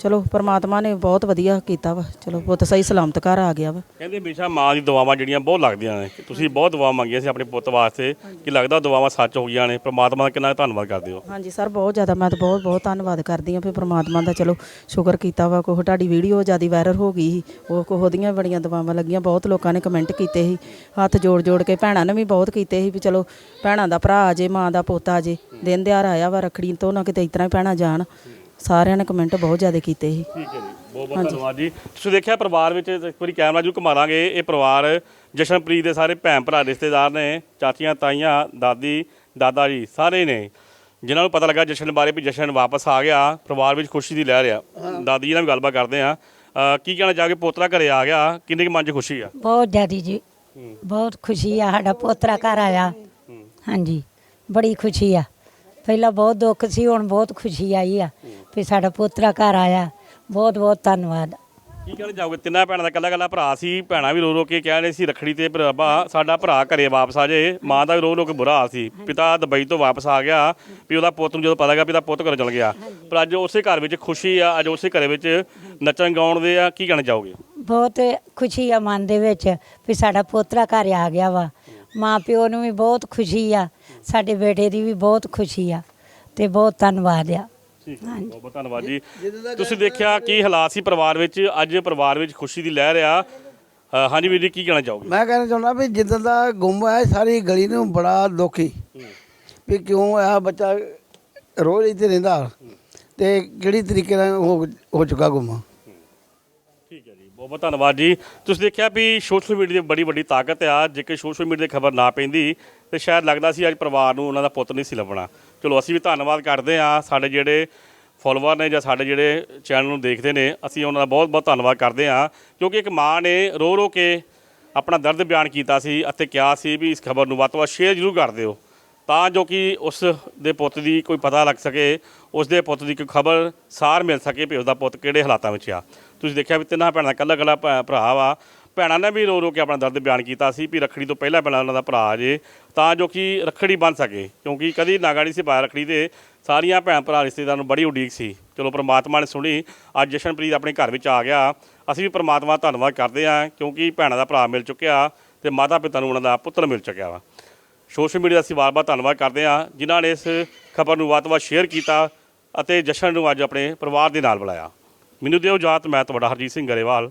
ਚਲੋ ਪ੍ਰਮਾਤਮਾ ਨੇ ਬਹੁਤ ਵਧੀਆ ਕੀਤਾ ਵਾ। ਚਲੋ ਪੁੱਤ ਸਹੀ ਸਲਾਮਤ ਘਰ ਆ ਗਿਆ ਵਾ। ਕਹਿੰਦੇ ਹਮੇਸ਼ਾ ਮਾਂ ਦੀ ਦੁਆਵਾਂ ਜਿਹੜੀਆਂ ਬਹੁਤ ਲੱਗਦੀਆਂ ਨੇ। ਕਿ ਤੁਸੀਂ ਬਹੁਤ ਦੁਆ ਮੰਗੀਆਂ ਸੀ ਆਪਣੇ ਪੁੱਤ ਵਾਸਤੇ। ਕਿ ਲੱਗਦਾ ਦੁਆਵਾਂ ਸੱਚ ਹੋ ਗਈਆਂ ਨੇ। ਪ੍ਰਮਾਤਮਾ ਦਾ ਕਿੰਨਾ ਧੰਨਵਾਦ ਕਰਦੇ ਹੋ। ਹਾਂਜੀ ਸਰ ਬਹੁਤ ਜ਼ਿਆਦਾ ਮੈਂ ਤਾਂ ਬਹੁਤ ਬਹੁਤ ਧੰਨਵਾਦ ਕਰਦੀ ਹਾਂ। ਵੀ ਪ੍ਰਮਾਤਮਾ ਦਾ ਚਲੋ ਸ਼ੁਕਰ ਕੀਤਾ ਵਾ। ਕੋਹ ਤੁਹਾਡੀ ਵੀਡੀਓ ਜ਼ਿਆਦਾ ਵਾਇਰਲ ਹੋ ਗਈ ਸੀ। ਉਹ ਕੋਹ ਦੀਆਂ ਬੜੀਆਂ ਦੁਆਵਾਂ ਲੱਗੀਆਂ। ਬਹੁਤ ਲੋਕਾਂ ਨੇ ਕਮੈਂਟ ਕੀਤੇ ਸੀ। ਹੱਥ ਜੋੜ ਜੋੜ ਕੇ ਭੈਣਾਂ ਨੇ ਵੀ ਬਹੁਤ ਕੀਤੇ ਸੀ ਵੀ ਚਲੋ ਭੈਣਾਂ ਦਾ ਭਰਾ ਆ ਜੇ ਮਾਂ ਦਾ ਪੋਤਾ ਆ ਜੇ। ਦਿਨ ਦਿਹਾੜ ਆਇਆ ਵਾ ਰੱਖੜੀ ਤੋਂ ਨਾ ਕਿਤੇ ਇਤਨਾ ਹੀ ਭੈਣਾਂ ਜਾਣ। ਸਾਰਿਆਂ ਨੇ ਕਮੈਂਟ ਬਹੁਤ ਜ਼ਿਆਦਾ ਕੀਤੇ ਸੀ। ਠੀਕ ਹੈ ਜੀ ਬਹੁਤ ਬਹੁਤ ਧੰਨਵਾਦ ਜੀ। ਤੁਸੀਂ ਦੇਖਿਆ ਪਰਿਵਾਰ ਵਿੱਚ ਇੱਕ ਵਾਰੀ ਕੈਮਰਾ ਜੂ ਘੁਮਾ ਲਾਂਗੇ ਇਹ ਪਰਿਵਾਰ ਜਸ਼ਨਪ੍ਰੀਤ ਦੇ ਸਾਰੇ ਭੈਣ ਭਰਾ ਰਿਸ਼ਤੇਦਾਰ ਨੇ ਚਾਚੀਆਂ ਤਾਈਆਂ ਦਾਦੀ ਦਾਦਾ ਜੀ ਸਾਰੇ ਨੇ ਜਿਨ੍ਹਾਂ ਨੂੰ ਪਤਾ ਲੱਗਾ ਜਸ਼ਨ ਬਾਰੇ ਵੀ ਜਸ਼ਨ ਵਾਪਸ ਆ ਗਿਆ ਪਰਿਵਾਰ ਵਿੱਚ ਖੁਸ਼ੀ ਦੀ ਲਹਿਰ ਆ। ਦਾਦੀ ਜੀ ਨਾਲ ਵੀ ਗੱਲਬਾਤ ਕਰਦੇ ਆ ਕੀ ਕਹਿਣਾ ਚਾਹੋਗੇ? ਪੋਤਰਾ ਘਰੇ ਆ ਗਿਆ। ਕਿੰਨੇ ਕੁ ਮਨ 'ਚ ਖੁਸ਼ੀ ਆ? ਬਹੁਤ ਜ਼ਿਆਦੀ ਜੀ। ਬਹੁਤ ਖੁਸ਼ੀ ਆ ਸਾਡਾ ਪੋਤਰਾ ਘਰ ਆਇਆ। ਹਾਂਜੀ ਬੜੀ ਖੁਸ਼ੀ ਆ। ਪਹਿਲਾਂ ਬਹੁਤ ਦੁੱਖ ਸੀ ਹੁਣ ਬਹੁਤ ਖੁਸ਼ੀ ਆਈ ਆ। ਵੀ ਸਾਡਾ ਪੋਤਰਾ ਘਰ ਆਇਆ। ਬਹੁਤ ਬਹੁਤ ਧੰਨਵਾਦ। ਕੀ ਕਹਿਣਾ ਚਾਹੋਗੇ? ਤਿੰਨਾਂ ਭੈਣਾਂ ਦਾ ਕੱਲਾ ਕੱਲਾ ਭਰਾ ਸੀ ਭੈਣਾਂ ਵੀ ਰੋ ਰੋ ਕੇ ਕਹਿ ਰਹੇ ਸੀ ਰਖੜੀ ਤੇ ਭਰਾਵਾ ਸਾਡਾ ਭਰਾ ਘਰੇ ਵਾਪਸ ਆ ਜੇ। ਮਾਂ ਦਾ ਵੀ ਰੋ ਰੋ ਕੇ ਬੁਰਾ ਹਾਲ ਸੀ। ਪਿਤਾ ਦੁਬਈ ਤੋਂ ਵਾਪਸ ਆ ਗਿਆ ਵੀ ਉਹਦਾ ਪੁੱਤ ਨੂੰ ਜਦੋਂ ਪਤਾ ਲੱਗਾ ਵੀ ਉਹਦਾ ਪੁੱਤ ਘਰ ਚਲ ਗਿਆ। ਪਰ ਅੱਜ ਉਸੇ ਘਰ ਵਿੱਚ ਖੁਸ਼ੀ ਆ ਅੱਜ ਉਸੇ ਘਰੇ ਵਿੱਚ ਨੱਚਣ ਗਾਉਣ ਦੇ ਆ ਕੀ ਕਹਿਣਾ ਚਾਹੋਗੇ? ਬਹੁਤ ਖੁਸ਼ੀ ਆ ਮਨ ਦੇ ਵਿੱਚ ਵੀ ਸਾਡਾ ਪੋਤਰਾ ਘਰ ਆ ਗਿਆ ਵਾ। ਮਾਂ ਪਿਓ ਨੂੰ ਵੀ ਬਹੁਤ ਖੁਸ਼ੀ ਆ ਸਾਡੇ ਬੇਟੇ ਦੀ ਵੀ ਬਹੁਤ ਖੁਸ਼ੀ ਆ ਤੇ ਬਹੁਤ ਧੰਨਵਾਦ ਆ। ਠੀਕ ਹੈ ਬਹੁਤ ਬਹੁਤ ਧੰਨਵਾਦ ਜੀ। ਤੁਸੀਂ ਦੇਖਿਆ ਕੀ ਹਾਲਾਤ ਸੀ ਪਰਿਵਾਰ ਵਿੱਚ? ਅੱਜ ਪਰਿਵਾਰ ਵਿੱਚ ਖੁਸ਼ੀ ਦੀ ਲਹਿਰ ਆ। ਅ, ਹਾਂਜੀ ਵੀਰ ਜੀ ਕੀ ਕਹਿਣਾ ਚਾਹੋਗੇ? ਮੈਂ ਕਹਿਣਾ ਚਾਹੁੰਦਾ ਵੀ ਜਿੱਦਾਂ ਦਾ ਗੁੰਮ ਹੋਇਆ ਸਾਰੀ ਗਲੀ ਨੂੰ ਬੜਾ ਦੁੱਖ। ਵੀ ਕਿਉਂ ਆ ਬੱਚਾ ਰੋਜ਼ ਇੱਥੇ ਰਹਿੰਦਾ? ਤੇ ਕਿਹੜੀ ਤਰੀਕੇ ਨਾਲ ਹੋ ਹੋ ਚੁੱਕਾ ਗੁੰਮ? ਠੀਕ ਹੈ ਜੀ ਬਹੁਤ ਬਹੁਤ ਧੰਨਵਾਦ ਜੀ। ਤੁਸੀਂ ਦੇਖਿਆ ਵੀ ਸੋਸ਼ਲ ਮੀਡੀਆ ਦੀ ਬੜੀ ਵੱਡੀ ਤਾਕਤ ਆ। ਜੇਕਰ ਸੋਸ਼ਲ ਮੀਡੀਆ ਦੀ ਖਬਰ ਨਾ ਪੈਂਦੀ ਤੇ ਸ਼ਾਇਦ ਲੱਗਦਾ ਸੀ ਅੱਜ ਪਰਿਵਾਰ ਨੂੰ ਉਹਨਾਂ ਦਾ ਪੁੱਤ ਨਹੀਂ ਸੀ ਲੱਭਣਾ। ਚਲੋ, ਅਸੀਂ ਵੀ ਧੰਨਵਾਦ ਕਰਦੇ ਆ ਸਾਡੇ ਜਿਹੜੇ ਫੋਲੋਵਰ ਨੇ ਜਾਂ ਸਾਡੇ ਜਿਹੜੇ ਚੈਨਲ ਨੂੰ ਦੇਖਦੇ ਨੇ, ਅਸੀਂ ਉਹਨਾਂ ਦਾ ਬਹੁਤ ਬਹੁਤ ਧੰਨਵਾਦ ਕਰਦੇ ਆ ਕਿਉਂਕਿ ਇੱਕ ਮਾਂ ਨੇ ਰੋ ਰੋ ਕੇ ਆਪਣਾ ਦਰਦ ਬਿਆਨ ਕੀਤਾ ਸੀ ਅਤੇ ਕਿਹਾ ਸੀ ਵੀ ਇਸ ਖਬਰ ਨੂੰ ਵੱਧ ਤੋਂ ਵੱਧ ਸ਼ੇਅਰ ਜ਼ਰੂਰ ਕਰ ਦਿਓ। ਤਾਂ ਜੋ ਕਿ ਉਸ ਦੇ ਪੁੱਤ ਦੀ ਕੋਈ ਪਤਾ ਲੱਗ ਸਕੇ, ਉਸ ਦੇ ਪੁੱਤ ਦੀ ਕੋਈ ਖਬਰ ਸਾਰ ਮਿਲ ਸਕੇ ਵੀ ਉਸਦਾ ਪੁੱਤ ਕਿਹੜੇ ਹਾਲਾਤਾਂ ਵਿੱਚ ਆ। ਤੁਸੀਂ ਦੇਖਿਆ ਵੀ ਤਿੰਨਾਂ ਭੈਣਾਂ ਕੱਲਾ ਇਕੱਲਾ ਭੈ- ਭਰਾ ਵਾ ਭੈਣਾਂ ਨੇ ਵੀ ਰੋ ਰੋ ਕੇ ਆਪਣਾ ਦਰਦ ਬਿਆਨ ਕੀਤਾ ਸੀ ਵੀ ਰੱਖੜੀ ਤੋਂ ਪਹਿਲਾਂ ਪਹਿਲਾਂ ਉਹਨਾਂ ਦਾ ਭਰਾ ਆ ਜੇ, ਤਾਂ ਜੋ ਕਿ ਰੱਖੜੀ ਬਣ ਸਕੇ, ਕਿਉਂਕਿ ਕਦੀ ਨਾਗਾ ਨਹੀਂ ਸੀ ਪਾਇਆ ਰੱਖੜੀ ਤੇ ਸਾਰੀਆਂ ਭੈਣ ਭਰਾ ਰਿਸ਼ਤੇਦਾਰਾਂ ਨੂੰ ਬੜੀ ਉਡੀਕ ਸੀ। ਚਲੋ ਪ੍ਰਮਾਤਮਾ ਨੇ ਸੁਣੀ, ਅੱਜ ਜਸ਼ਨਪ੍ਰੀਤ ਆਪਣੇ ਘਰ ਵਿੱਚ ਆ ਗਿਆ। ਅਸੀਂ ਵੀ ਪ੍ਰਮਾਤਮਾ ਦਾ ਧੰਨਵਾਦ ਕਰਦੇ ਹਾਂ, ਕਿਉਂਕਿ ਭੈਣਾਂ ਦਾ ਭਰਾ ਮਿਲ ਚੁੱਕਿਆ ਤੇ ਮਾਤਾ ਪਿਤਾ ਨੂੰ ਉਹਨਾਂ ਦਾ ਪੁੱਤਰ ਮਿਲ ਚੁੱਕਿਆ ਵਾ। ਸੋਸ਼ਲ ਮੀਡੀਆ ਦਾ ਅਸੀਂ ਵਾਰ-ਵਾਰ ਧੰਨਵਾਦ ਕਰਦੇ ਹਾਂ, ਜਿਨ੍ਹਾਂ ਨੇ ਇਸ ਖਬਰ ਨੂੰ ਵੱਧ ਤੋਂ ਵੱਧ ਸ਼ੇਅਰ ਕੀਤਾ ਅਤੇ ਜਸ਼ਨ ਨੂੰ ਅੱਜ ਆਪਣੇ ਪਰਿਵਾਰ ਦੇ ਨਾਲ ਬੁਲਾਇਆ। ਮੈਨੂੰ ਦਿਓ ਜਾਤ ਮੈਂ ਤੁਹਾਡਾ ਹਰਜੀਤ ਸਿੰਘ ਗਰੇਵਾਲ।